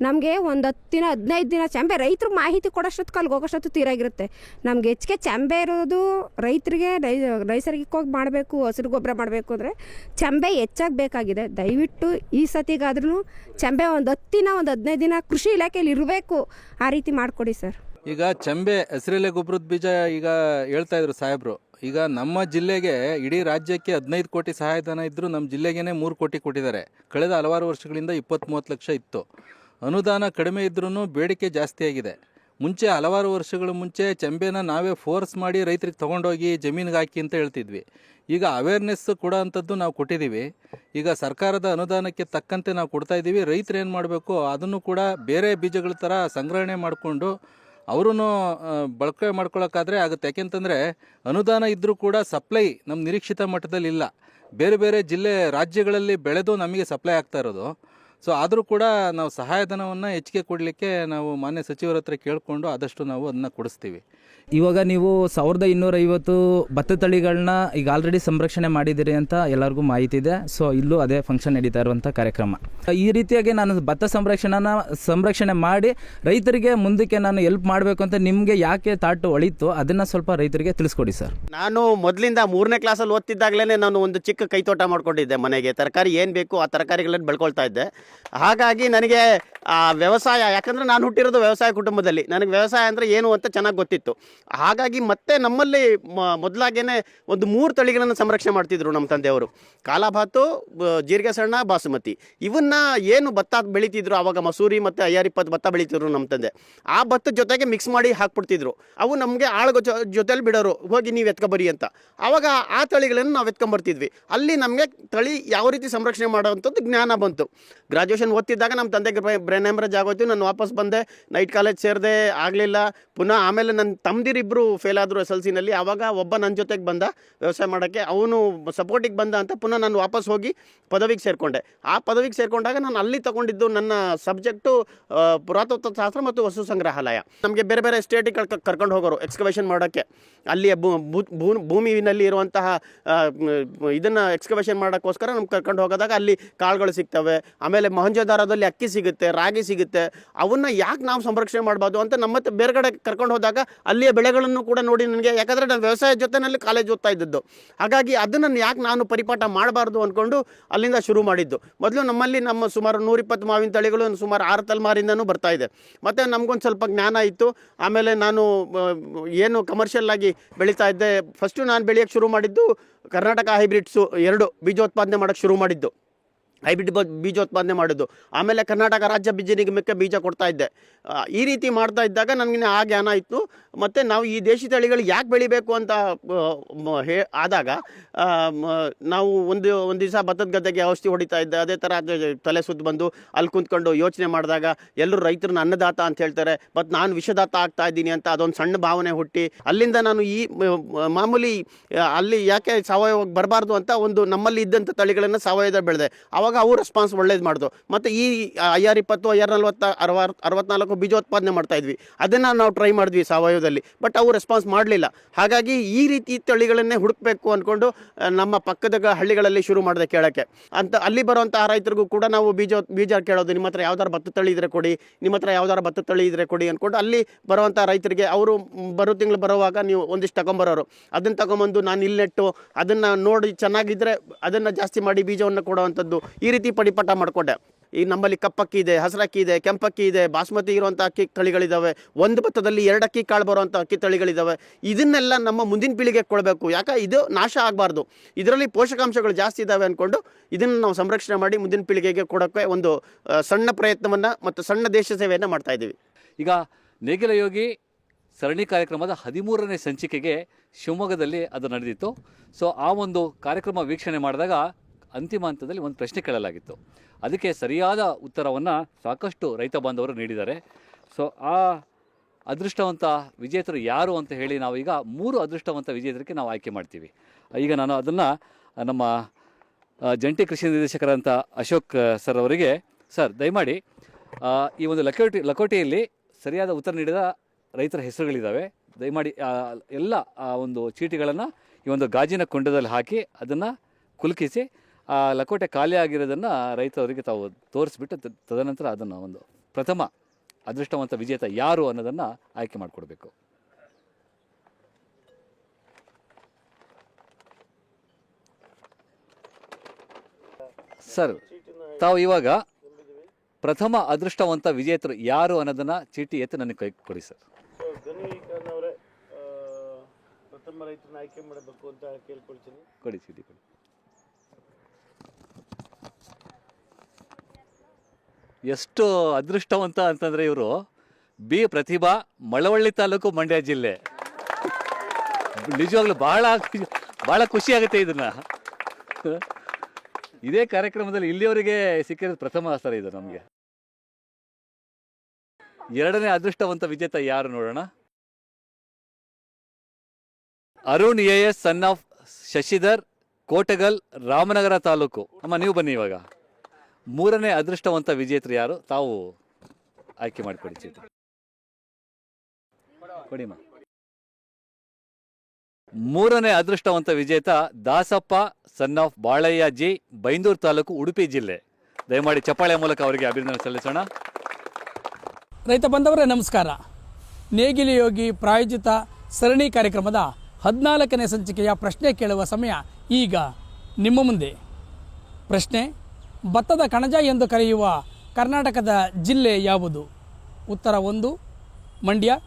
ನಮಗೆ ಒಂದು ಹತ್ತು ದಿನ, ಹದಿನೈದು ದಿನ ಚಂಬೆ, ರೈತರು ಮಾಹಿತಿ ಕೊಡೋಷ್ಟೊತ್ತು ಅಲ್ಲಿಗೆ ಹೋಗೋಷ್ಟೊತ್ತು ತೀರಾಗಿರುತ್ತೆ. ನಮ್ಗೆ ಹೆಚ್ಚಿಗೆ ಚಂಬೆ ಇರೋದು ರೈತರಿಗೆ ನೈ ನೈಸರ್ಗಿಕವಾಗಿ ಮಾಡಬೇಕು, ಹಸಿರು ಗೊಬ್ಬರ ಮಾಡಬೇಕು ಅಂದರೆ ಚಂಬೆ ಹೆಚ್ಚಾಗಿ ಬೇಕಾಗಿದೆ. ದಯವಿಟ್ಟು ಈ ಸತಿಗಾದ್ರೂ ಚಂಬೆ ಒಂದು ಹತ್ತು ದಿನ, ಒಂದು ಹದಿನೈದು ದಿನ ಕೃಷಿ ಇಲಾಖೆಯಲ್ಲಿ ಇರಬೇಕು. ಆ ರೀತಿ ಮಾಡಿಕೊಡಿ ಸರ್. ಈಗ ಚಂಬೆ ಹಸಿರೆಲೆ ಗೊಬ್ಬರದ ಬೀಜ ಈಗ ಹೇಳ್ತಾ ಇದ್ರು ಸಾಹೇಬ್ರು. ಈಗ ನಮ್ಮ ಜಿಲ್ಲೆಗೆ ಇಡೀ ರಾಜ್ಯಕ್ಕೆ ಹದಿನೈದು ಕೋಟಿ ಸಹಾಯಧನ ಇದ್ದರೂ ನಮ್ಮ ಜಿಲ್ಲೆಗೇ ಮೂರು ಕೋಟಿ ಕೊಟ್ಟಿದ್ದಾರೆ. ಕಳೆದ ಹಲವಾರು ವರ್ಷಗಳಿಂದ ಇಪ್ಪತ್ತ್ ಮೂವತ್ತು ಲಕ್ಷ ಇತ್ತು. ಅನುದಾನ ಕಡಿಮೆ ಇದ್ರೂ ಬೇಡಿಕೆ ಜಾಸ್ತಿಯಾಗಿದೆ. ಮುಂಚೆ ಹಲವಾರು ವರ್ಷಗಳ ಮುಂಚೆ ಚೆಂಬೆನ ನಾವೇ ಫೋರ್ಸ್ ಮಾಡಿ ರೈತರಿಗೆ ತೊಗೊಂಡೋಗಿ ಜಮೀನಿಗೆ ಹಾಕಿ ಅಂತ ಹೇಳ್ತಿದ್ವಿ. ಈಗ ಅವೇರ್ನೆಸ್ ಕೂಡ ಅಂಥದ್ದು ನಾವು ಕೊಟ್ಟಿದ್ದೀವಿ. ಈಗ ಸರ್ಕಾರದ ಅನುದಾನಕ್ಕೆ ತಕ್ಕಂತೆ ನಾವು ಕೊಡ್ತಾ ಇದ್ದೀವಿ. ರೈತರು ಏನು ಮಾಡಬೇಕು? ಅದನ್ನು ಕೂಡ ಬೇರೆ ಬೀಜಗಳ ಥರ ಸಂಗ್ರಹಣೆ ಮಾಡಿಕೊಂಡು ಅವರೂ ಬಳಕೆ ಮಾಡ್ಕೊಳ್ಳೋಕ್ಕಾದರೆ ಆಗುತ್ತೆ. ಯಾಕೆಂತಂದರೆ ಅನುದಾನ ಇದ್ದರೂ ಕೂಡ ಸಪ್ಲೈ ನಮ್ಮ ನಿರೀಕ್ಷಿತ ಮಟ್ಟದಲ್ಲಿ ಇಲ್ಲ. ಬೇರೆ ಬೇರೆ ಜಿಲ್ಲೆ ರಾಜ್ಯಗಳಲ್ಲಿ ಬೆಳೆದು ನಮಗೆ ಸಪ್ಲೈ ಆಗ್ತಾ ಇರೋದು. ಸೊ ಆದರೂ ಕೂಡ ನಾವು ಸಹಾಯಧನವನ್ನು ಹೆಚ್ಚಿಗೆ ಕೊಡಲಿಕ್ಕೆ ನಾವು ಮಾನ್ಯ ಸಚಿವರ ಹತ್ರ ಕೇಳಿಕೊಂಡು ಆದಷ್ಟು ನಾವು ಅದನ್ನ ಕೊಡಿಸ್ತೀವಿ. ಇವಾಗ ನೀವು ಸಾವಿರದ ಇನ್ನೂರೈವತ್ತು ಭತ್ತ ತಳಿಗಳನ್ನ ಈಗ ಆಲ್ರೆಡಿ ಸಂರಕ್ಷಣೆ ಮಾಡಿದ್ದೀರಿ ಅಂತ ಎಲ್ಲರಿಗೂ ಮಾಹಿತಿ ಇದೆ. ಸೊ ಇಲ್ಲೂ ಅದೇ ಫಂಕ್ಷನ್ ನಡೀತಾ ಇರುವಂಥ ಕಾರ್ಯಕ್ರಮ. ಈ ರೀತಿಯಾಗಿ ನಾನು ಭತ್ತ ಸಂರಕ್ಷಣೆನ ಸಂರಕ್ಷಣೆ ಮಾಡಿ ರೈತರಿಗೆ ಮುಂದಕ್ಕೆ ನಾನು ಎಲ್ಪ್ ಮಾಡಬೇಕು ಅಂತ ನಿಮಗೆ ಯಾಕೆ ತಾಟು ಒಳಿತು ಅದನ್ನು ಸ್ವಲ್ಪ ರೈತರಿಗೆ ತಿಳಿಸ್ಕೊಡಿ ಸರ್ ನಾನು ಮೊದಲಿಂದ ಮೂರನೇ ಕ್ಲಾಸಲ್ಲಿ ಓದ್ತಿದ್ದಾಗಲೇ ನಾನು ಒಂದು ಚಿಕ್ಕ ಕೈತೋಟ ಮಾಡಿಕೊಂಡಿದ್ದೆ ಮನೆಗೆ. ತರಕಾರಿ ಏನು ಬೇಕು ಆ ತರಕಾರಿಗಳನ್ನು ಬೆಳ್ಕೊಳ್ತಾ ಇದ್ದೆ. ಹಾಗಾಗಿ ನನಗೆ ವ್ಯವಸಾಯ, ಯಾಕಂದರೆ ನಾನು ಹುಟ್ಟಿರೋದು ವ್ಯವಸಾಯ ಕುಟುಂಬದಲ್ಲಿ. ನನಗೆ ವ್ಯವಸಾಯ ಅಂದರೆ ಏನು ಅಂತ ಚೆನ್ನಾಗಿ ಗೊತ್ತಿತ್ತು. ಹಾಗಾಗಿ ಮತ್ತೆ ನಮ್ಮಲ್ಲಿ ಮೊದಲಾಗೇನೆ ಒಂದು ಮೂರು ತಳಿಗಳನ್ನು ಸಂರಕ್ಷಣೆ ಮಾಡ್ತಿದ್ರು ನಮ್ಮ ತಂದೆಯವರು. ಕಾಲಾಭಾತು ಜೀರಿಗೆ ಸಣ್ಣ ಬಾಸುಮತಿ. ಇವನ್ನ ಏನು ಭತ್ತ ಬೆಳಿತಿದ್ರು ಆವಾಗ ಮಸೂರಿ ಮತ್ತು ಐಯಾರಿಪ್ಪತ್ತು ಭತ್ತ ಬೆಳಿತಿದ್ರು ನಮ್ಮ ತಂದೆ. ಆ ಭತ್ತದ ಜೊತೆಗೆ ಮಿಕ್ಸ್ ಮಾಡಿ ಹಾಕ್ಬಿಡ್ತಿದ್ರು. ಅವು ನಮಗೆ ಆಳುಗ ಜೊತೆಲಿ ಬಿಡೋರು. ಹೋಗಿ ನೀವು ಎತ್ಕೊಬರಿ ಅಂತ. ಆವಾಗ ಆ ತಳಿಗಳನ್ನು ನಾವು ಎತ್ಕೊಂಬರ್ತಿದ್ವಿ. ಅಲ್ಲಿ ನಮಗೆ ತಳಿ ಯಾವ ರೀತಿ ಸಂರಕ್ಷಣೆ ಮಾಡೋವಂಥದ್ದು ಜ್ಞಾನ ಬಂತು. ಗ್ರಾಜುಯೇಷನ್ ಓದ್ತಿದ್ದಾಗ ನಮ್ಮ ತಂದೆಗೆ ಬ್ರೈನ್ ಆಗೋಯ್ತು. ನಾನು ವಾಪಸ್ ಬಂದೆ. ನೈಟ್ ಕಾಲೇಜ್ ಸೇರಿದೆ, ಆಗಲಿಲ್ಲ. ಪುನಃ ಆಮೇಲೆ ನನ್ನ ತಮ್ಮದಿರಿಬ್ಬರು ಫೇಲ್ ಆದರು ಎಸ್ ಎಲ್ ಸಿನಲ್ಲಿ, ಆವಾಗ ಒಬ್ಬ ನನ್ನ ಜೊತೆಗೆ ಬಂದ, ವ್ಯವಸಾಯ ಮಾಡೋಕ್ಕೆ, ಅವನು ಸಪೋರ್ಟಿಗೆ ಬಂದ ಅಂತ ಪುನಃ ನಾನು ವಾಪಸ್ ಹೋಗಿ ಪದವಿಗೆ ಸೇರಿಕೊಂಡೆ. ಆ ಪದವಿಗೆ ಸೇರಿಕೊಂಡಾಗ ನಾನು ಅಲ್ಲಿ ತಗೊಂಡಿದ್ದು ನನ್ನ ಸಬ್ಜೆಕ್ಟು ಪುರಾತತ್ವ ಶಾಸ್ತ್ರ ಮತ್ತು ವಸ್ತು ಸಂಗ್ರಹಾಲಯ. ನಮಗೆ ಬೇರೆ ಬೇರೆ ಸ್ಟೇಟಿಗೆ ಕರ್ಕ ಕರ್ಕೊಂಡು ಹೋಗೋರು ಎಕ್ಸ್ಕವೇಷನ್ ಮಾಡೋಕ್ಕೆ. ಅಲ್ಲಿಯ ಭೂಮಿನಲ್ಲಿ ಇರುವಂತಹ ಇದನ್ನು ಎಕ್ಸ್ಕವೇಷನ್ ಮಾಡೋಕ್ಕೋಸ್ಕರ ನಮ್ಗೆ ಕರ್ಕೊಂಡು ಹೋಗೋದಾಗ ಅಲ್ಲಿ ಕಾಳುಗಳು ಸಿಗ್ತವೆ, ಆಮೇಲೆ ಮೊಹಂಜೋದಾರದಲ್ಲಿ ಅಕ್ಕಿ ಸಿಗುತ್ತೆ, ರಾಗಿ ಸಿಗುತ್ತೆ. ಅವನ್ನ ಯಾಕೆ ನಾವು ಸಂರಕ್ಷಣೆ ಮಾಡಬಾರ್ದು ಅಂತ ನಮ್ಮ ಬೇರೆ ಕಡೆ ಕರ್ಕೊಂಡು ಹೋದಾಗ ಅಲ್ಲಿಯ ಬೆಳೆಗಳನ್ನು ಕೂಡ ನೋಡಿ ನನಗೆ, ಯಾಕಂದರೆ ನಾನು ವ್ಯವಸಾಯ ಜೊತೆನಲ್ಲಿ ಕಾಲೇಜ್ ಓದ್ತಾ ಇದ್ದದ್ದು. ಹಾಗಾಗಿ ಅದನ್ನು ಯಾಕೆ ನಾನು ಪರಿಪಾಠ ಮಾಡಬಾರ್ದು ಅಂದ್ಕೊಂಡು ಅಲ್ಲಿಂದ ಶುರು ಮಾಡಿದ್ದು. ಮೊದಲು ನಮ್ಮಲ್ಲಿ ನಮ್ಮ ಸುಮಾರು ನೂರಿಪ್ಪತ್ತು ಮಾವಿನ ತಳಿಗಳು ಸುಮಾರು ಆರು ತಲೆಮಾರಿಂದನೂ ಬರ್ತಾ ಇದೆ. ಮತ್ತು ನಮಗೊಂದು ಸ್ವಲ್ಪ ಜ್ಞಾನ ಇತ್ತು. ಆಮೇಲೆ ನಾನು ಏನು ಕಮರ್ಷಿಯಲ್ ಆಗಿ ಬೆಳೀತಾ ಇದ್ದೆ. ಫಸ್ಟು ನಾನು ಬೆಳೆಯೋಕ್ಕೆ ಶುರು ಮಾಡಿದ್ದು ಕರ್ನಾಟಕ ಹೈಬ್ರಿಡ್ಸು ಎರಡು ಬೀಜೋತ್ಪಾದನೆ ಮಾಡೋಕ್ಕೆ ಶುರು ಮಾಡಿದ್ದು. ಹೈಬ್ರಿಡ್ ಬೀಜೋತ್ಪಾದನೆ ಮಾಡೋದು. ಆಮೇಲೆ ಕರ್ನಾಟಕ ರಾಜ್ಯ ಬೀಜ ನಿಗಮಕ್ಕೆ ಬೀಜ ಕೊಡ್ತಾ ಇದ್ದೆ. ಈ ರೀತಿ ಮಾಡ್ತಾ ಇದ್ದಾಗ ನನಗೆ ಆ ಜ್ಞಾನ ಇತ್ತು. ಮತ್ತು ನಾವು ಈ ದೇಶಿ ತಳಿಗಳು ಯಾಕೆ ಬೆಳಿಬೇಕು ಅಂತ ಹೇ, ಆದಾಗ ನಾವು ಒಂದು ಒಂದು ದಿವಸ ಭತ್ತದ ಗದ್ದೆಗೆ ಔಷಧಿ ಹೊಡಿತಾ ಇದ್ದೆ. ಅದೇ ಥರ ತಲೆ ಸುತ್ತ ಬಂದು ಅಲ್ಲಿ ಕುಂತ್ಕೊಂಡು ಯೋಚನೆ ಮಾಡಿದಾಗ ಎಲ್ಲರೂ ರೈತರನ್ನ ಅನ್ನದಾತ ಅಂತ ಹೇಳ್ತಾರೆ. ಮತ್ತು ನಾನು ವಿಷದಾತ ಆಗ್ತಾ ಇದ್ದೀನಿ ಅಂತ ಅದೊಂದು ಸಣ್ಣ ಭಾವನೆ ಹುಟ್ಟಿ, ಅಲ್ಲಿಂದ ನಾನು ಈ ಮಾಮೂಲಿ ಅಲ್ಲಿ ಯಾಕೆ ಸಾವಯವ ಬರಬಾರ್ದು ಅಂತ ಒಂದು ನಮ್ಮಲ್ಲಿ ಇದ್ದಂಥ ತಳಿಗಳನ್ನು ಸಾವಯವ ಬೆಳೆದೆ. ಅವು ರೆಸ್ಪಾನ್ಸ್ ಒಳ್ಳೇದು ಮಾಡಿದ್ರು. ಮತ್ತು ಈ ಐಆರ್ ಆರ್ ಇಪ್ಪತ್ತು ಐಆರ್ ಆರ್ ನಲ್ವತ್ತ ಅರವತ್ತು ಅರವತ್ನಾಲ್ಕು ಬೀಜೋತ್ಪಾದನೆ ಮಾಡ್ತಾ ಇದ್ವಿ. ಅದನ್ನು ನಾವು ಟ್ರೈ ಮಾಡಿದ್ವಿ ಸಾವಯವದಲ್ಲಿ. ಬಟ್ ಅವು ರೆಸ್ಪಾನ್ಸ್ ಮಾಡಲಿಲ್ಲ. ಹಾಗಾಗಿ ಈ ರೀತಿ ತಳಿಗಳನ್ನೇ ಹುಡುಕಬೇಕು ಅಂದ್ಕೊಂಡು ನಮ್ಮ ಪಕ್ಕದ ಹಳ್ಳಿಗಳಲ್ಲಿ ಶುರು ಮಾಡಿದೆ ಕೇಳೋಕ್ಕೆ. ಅಂತ ಅಲ್ಲಿ ಬರುವಂಥ ರೈತರಿಗೂ ಕೂಡ ನಾವು ಬೀಜ ಬೀಜ ಕೇಳೋದು, ನಿಮ್ಮ ಹತ್ರ ಯಾವ್ದಾರು ಭತ್ತ ತಳಿ ಇದ್ರೆ ಕೊಡಿ, ನಿಮ್ಮ ಹತ್ರ ಯಾವ್ದಾರು ಭತ್ತ ತಳಿ ಇದ್ರೆ ಕೊಡಿ ಅಂದ್ಕೊಂಡು ಅಲ್ಲಿ ಬರುವಂಥ ರೈತರಿಗೆ ಅವರು ಬರೋ ತಿಂಗಳು ಬರುವಾಗ ನೀವು ಒಂದಿಷ್ಟು ತಗೊಂಬರೋರು. ಅದನ್ನು ತಗೊಂಬಂದು ನಾನು ಇಲ್ಲಿ ನೆಟ್ಟು ಅದನ್ನು ನೋಡಿ ಚೆನ್ನಾಗಿದ್ದರೆ ಅದನ್ನು ಜಾಸ್ತಿ ಮಾಡಿ ಬೀಜವನ್ನು ಕೊಡುವಂಥದ್ದು. ಈ ರೀತಿ ಪಡಿಪಾಠ ಮಾಡಿಕೊಂಡೆ. ಈ ನಮ್ಮಲ್ಲಿ ಕಪ್ಪಕ್ಕಿ ಇದೆ, ಹಸಿರಕ್ಕಿ ಇದೆ, ಕೆಂಪಕ್ಕಿ ಇದೆ, ಬಾಸ್ಮತಿ ಇರುವಂಥ ಅಕ್ಕಿ ತಳಿಗಳಿದ್ದಾವೆ ಒಂದು ಭತ್ತದಲ್ಲಿ ಎರಡು ಅಕ್ಕಿ ಕಾಳು ಬರುವಂಥ ಅಕ್ಕಿ ತಳಿಗಳಿದ್ದಾವೆ ಇದನ್ನೆಲ್ಲ ನಮ್ಮ ಮುಂದಿನ ಪೀಳಿಗೆ ಕೊಡಬೇಕು. ಯಾಕೆ? ಇದು ನಾಶ ಆಗಬಾರ್ದು. ಇದರಲ್ಲಿ ಪೋಷಕಾಂಶಗಳು ಜಾಸ್ತಿ ಇದ್ದಾವೆ ಅಂದ್ಕೊಂಡು ಇದನ್ನು ನಾವು ಸಂರಕ್ಷಣೆ ಮಾಡಿ ಮುಂದಿನ ಪೀಳಿಗೆಗೆ ಕೊಡೋಕ್ಕೆ ಒಂದು ಸಣ್ಣ ಪ್ರಯತ್ನವನ್ನು ಮತ್ತು ಸಣ್ಣ ದೇಶ ಸೇವೆಯನ್ನು ಮಾಡ್ತಾ ಇದ್ದೀವಿ. ಈಗ ನೇಗಿಲ ಯೋಗಿ ಸರಣಿ ಕಾರ್ಯಕ್ರಮದ ಹದಿಮೂರನೇ ಸಂಚಿಕೆಗೆ ಶಿವಮೊಗ್ಗದಲ್ಲಿ ಅದು ನಡೆದಿತ್ತು. ಸೊ, ಆ ಒಂದು ಕಾರ್ಯಕ್ರಮ ವೀಕ್ಷಣೆ ಮಾಡಿದಾಗ ಅಂತಿಮ ಹಂತದಲ್ಲಿ ಒಂದು ಪ್ರಶ್ನೆ ಕೇಳಲಾಗಿತ್ತು. ಅದಕ್ಕೆ ಸರಿಯಾದ ಉತ್ತರವನ್ನು ಸಾಕಷ್ಟು ರೈತ ಬಾಂಧವರು ನೀಡಿದ್ದಾರೆ. ಸೊ ಆ ಅದೃಷ್ಟವಂತ ವಿಜೇತರು ಯಾರು ಅಂತ ಹೇಳಿ ನಾವೀಗ ಮೂರು ಅದೃಷ್ಟವಂತ ವಿಜೇತರಿಗೆ ನಾವು ಆಯ್ಕೆ ಮಾಡ್ತೀವಿ. ಈಗ ನಾನು ಅದನ್ನು ನಮ್ಮ ಜಂಟಿ ಕೃಷಿ ನಿರ್ದೇಶಕರಂಥ ಅಶೋಕ್ ಸರ್ ಅವರಿಗೆ, ಸರ್ ದಯಮಾಡಿ ಈ ಒಂದು ಲಕೋಟಿ, ಲಕೋಟೆಯಲ್ಲಿ ಸರಿಯಾದ ಉತ್ತರ ನೀಡಿದ ರೈತರ ಹೆಸರುಗಳಿದ್ದಾವೆ ದಯಮಾಡಿ ಎಲ್ಲ, ಆ, ಒಂದು ಚೀಟಿಗಳನ್ನು ಈ ಒಂದು ಗಾಜಿನ ಕುಂಡದಲ್ಲಿ ಹಾಕಿ ಅದನ್ನು ಕುಲುಕಿಸಿ ಆ ಲಕೋಟೆ ಖಾಲಿ ಆಗಿರೋದನ್ನು ರೈತರಿಗೆ ತಾವು ತೋರಿಸ್ಬಿಟ್ಟು ತದನಂತರ ಅದನ್ನು ಒಂದು ಪ್ರಥಮ ಅದೃಷ್ಟವಂತ ವಿಜೇತ ಯಾರು ಅನ್ನೋದನ್ನು ಆಯ್ಕೆ ಮಾಡಿಕೊಡ್ಬೇಕು. ಸರ್ ತಾವು ಇವಾಗ ಪ್ರಥಮ ಅದೃಷ್ಟವಂತ ವಿಜೇತರು ಯಾರು ಅನ್ನೋದನ್ನು ಚೀಟಿ ಎತ್ತಿ ನನಗೆ ಕೈ ಕೊಡಿ ಸರ್. ಪ್ರಥಮ ರೈತರನ್ನ ಆಯ್ಕೆ ಮಾಡಬೇಕು ಅಂತ ಕೇಳ್ಕೊಳ್ತೀನಿ. ಕೊಡಿ ಚೀಟಿ ಕೊಡಿ. ಎಷ್ಟು ಅದೃಷ್ಟವಂತ ಅಂತಂದರೆ ಇವರು ಬಿ ಪ್ರತಿಭಾ, ಮಳವಳ್ಳಿ ತಾಲೂಕು ಮಂಡ್ಯ ಜಿಲ್ಲೆ. ನಿಜವಾಗ್ಲೂ ಬಹಳ ಬಹಳ ಖುಷಿ ಆಗುತ್ತೆ ಇದನ್ನ. ಇದೇ ಕಾರ್ಯಕ್ರಮದಲ್ಲಿ ಇಲ್ಲಿಯವರಿಗೆ ಸಿಕ್ಕಿರೋದು ಪ್ರಥಮ ಸರ್ ಇದು ನಮಗೆ. ಎರಡನೇ ಅದೃಷ್ಟವಂತ ವಿಜೇತ ಯಾರು ನೋಡೋಣ? Arun A S, son of Shashidhar, Kotagal, Ramanagara taluk. ಅಮ್ಮ, ನೀವು ಬನ್ನಿ ಇವಾಗ. ಮೂರನೇ ಅದೃಷ್ಟವಂತ ವಿಜೇತರು ಯಾರು? ತಾವು ಆಯ್ಕೆ ಮಾಡಿಕೊಡಿ ಚೀಟಿ ಕೊಡಿಮ್ಮ ಮೂರನೇ ಅದೃಷ್ಟವಂತ ವಿಜೇತ Dasappa son of Balayya G Byndoor taluk Udupi ಜಿಲ್ಲೆ. ದಯಮಾಡಿ ಚಪ್ಪಾಳೆ ಮೂಲಕ ಅವರಿಗೆ ಅಭಿನಂದನೆ ಸಲ್ಲಿಸೋಣ. ರೈತ ಬಂದವರೇ ನಮಸ್ಕಾರ. ನೇಗಿಲಿ ಯೋಗಿ ಪ್ರಾಯೋಜಿತ ಸರಣಿ ಕಾರ್ಯಕ್ರಮದ ಹದಿನಾಲ್ಕನೇ ಸಂಚಿಕೆಯ ಪ್ರಶ್ನೆ ಕೇಳುವ ಸಮಯ ಈಗ ನಿಮ್ಮ ಮುಂದೆ. ಪ್ರಶ್ನೆ ಭತ್ತದ ಕಣಜ ಎಂದು ಕರೆಯುವ ಕರ್ನಾಟಕದ ಜಿಲ್ಲೆ ಯಾವುದು? ಉತ್ತರ ಒಂದು, ಮಂಡ್ಯ.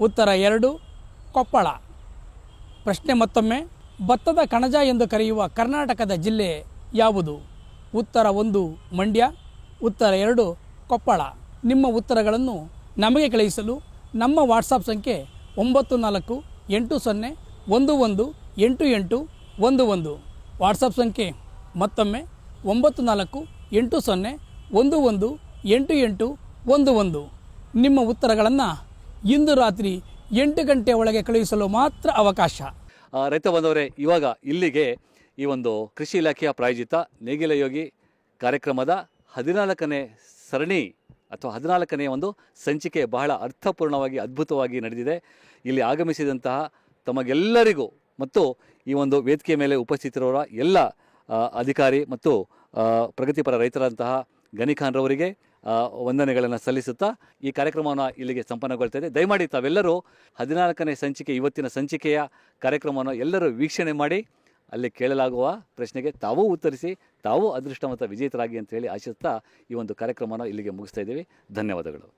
ಉತ್ತರ ಎರಡು, ಕೊಪ್ಪಳ. ಪ್ರಶ್ನೆ ಮತ್ತೊಮ್ಮೆ, ಭತ್ತದ ಕಣಜ ಎಂದು ಕರೆಯುವ ಕರ್ನಾಟಕದ ಜಿಲ್ಲೆ ಯಾವುದು? ಉತ್ತರ ಒಂದು, ಮಂಡ್ಯ. ಉತ್ತರ ಎರಡು, ಕೊಪ್ಪಳ. ನಿಮ್ಮ ಉತ್ತರಗಳನ್ನು ನಮಗೆ ಕಳುಹಿಸಲು ನಮ್ಮ ವಾಟ್ಸಪ್ ಸಂಖ್ಯೆ ಒಂಬತ್ತು ನಾಲ್ಕು ಎಂಟು ಸೊನ್ನೆ ಒಂದು ಒಂದು ಎಂಟು ಎಂಟು ಒಂದು ಒಂದು. ವಾಟ್ಸಪ್ ಸಂಖ್ಯೆ ಮತ್ತೊಮ್ಮೆ ಒಂಬತ್ತು ನಾಲ್ಕು ಎಂಟು ಸೊನ್ನೆ ಒಂದು ಒಂದು ಎಂಟು ಎಂಟು ಒಂದು ಒಂದು. ನಿಮ್ಮ ಉತ್ತರಗಳನ್ನು ಇಂದು ರಾತ್ರಿ ಎಂಟು ಗಂಟೆ ಒಳಗೆ ಕಳುಹಿಸಲು ಮಾತ್ರ ಅವಕಾಶ. ರೈತ ಬಂದವರೇ, ಇವಾಗ ಇಲ್ಲಿಗೆ ಈ ಒಂದು ಕೃಷಿ ಇಲಾಖೆಯ ಪ್ರಾಯೋಜಿತ ನೇಗಿಲ ಯೋಗಿ ಕಾರ್ಯಕ್ರಮದ ಹದಿನಾಲ್ಕನೇ ಸರಣಿ ಅಥವಾ ಹದಿನಾಲ್ಕನೇ ಒಂದು ಸಂಚಿಕೆ ಬಹಳ ಅರ್ಥಪೂರ್ಣವಾಗಿ, ಅದ್ಭುತವಾಗಿ ನಡೆದಿದೆ. ಇಲ್ಲಿ ಆಗಮಿಸಿದಂತಹ ತಮಗೆಲ್ಲರಿಗೂ ಮತ್ತು ಈ ಒಂದು ವೇದಿಕೆ ಮೇಲೆ ಉಪಸ್ಥಿತರಿರುವ ಎಲ್ಲ ಅಧಿಕಾರಿ ಮತ್ತು ಪ್ರಗತಿಪರ ರೈತರಂತಹ ಗನಿಖಾನ್ರವರಿಗೆ ರವರಿಗೆ ವಂದನೆಗಳನ್ನು ಸಲ್ಲಿಸುತ್ತಾ ಈ ಕಾರ್ಯಕ್ರಮವನ್ನು ಇಲ್ಲಿಗೆ ಸಂಪನ್ನಗೊಳ್ತಾ ಇದೆ ದಯಮಾಡಿ ತಾವೆಲ್ಲರೂ ಹದಿನಾಲ್ಕನೇ ಸಂಚಿಕೆ, ಇವತ್ತಿನ ಸಂಚಿಕೆಯ ಕಾರ್ಯಕ್ರಮವನ್ನು ಎಲ್ಲರೂ ವೀಕ್ಷಣೆ ಮಾಡಿ, ಅಲ್ಲಿ ಕೇಳಲಾಗುವ ಪ್ರಶ್ನೆಗೆ ತಾವೂ ಉತ್ತರಿಸಿ, ತಾವೂ ಮತ್ತು ವಿಜೇತರಾಗಿ ಅಂತ ಹೇಳಿ ಆಶಿಸ್ತಾ ಈ ಒಂದು ಕಾರ್ಯಕ್ರಮವನ್ನು ಇಲ್ಲಿಗೆ ಮುಗಿಸ್ತಾ ಇದ್ದೀವಿ. ಧನ್ಯವಾದಗಳು.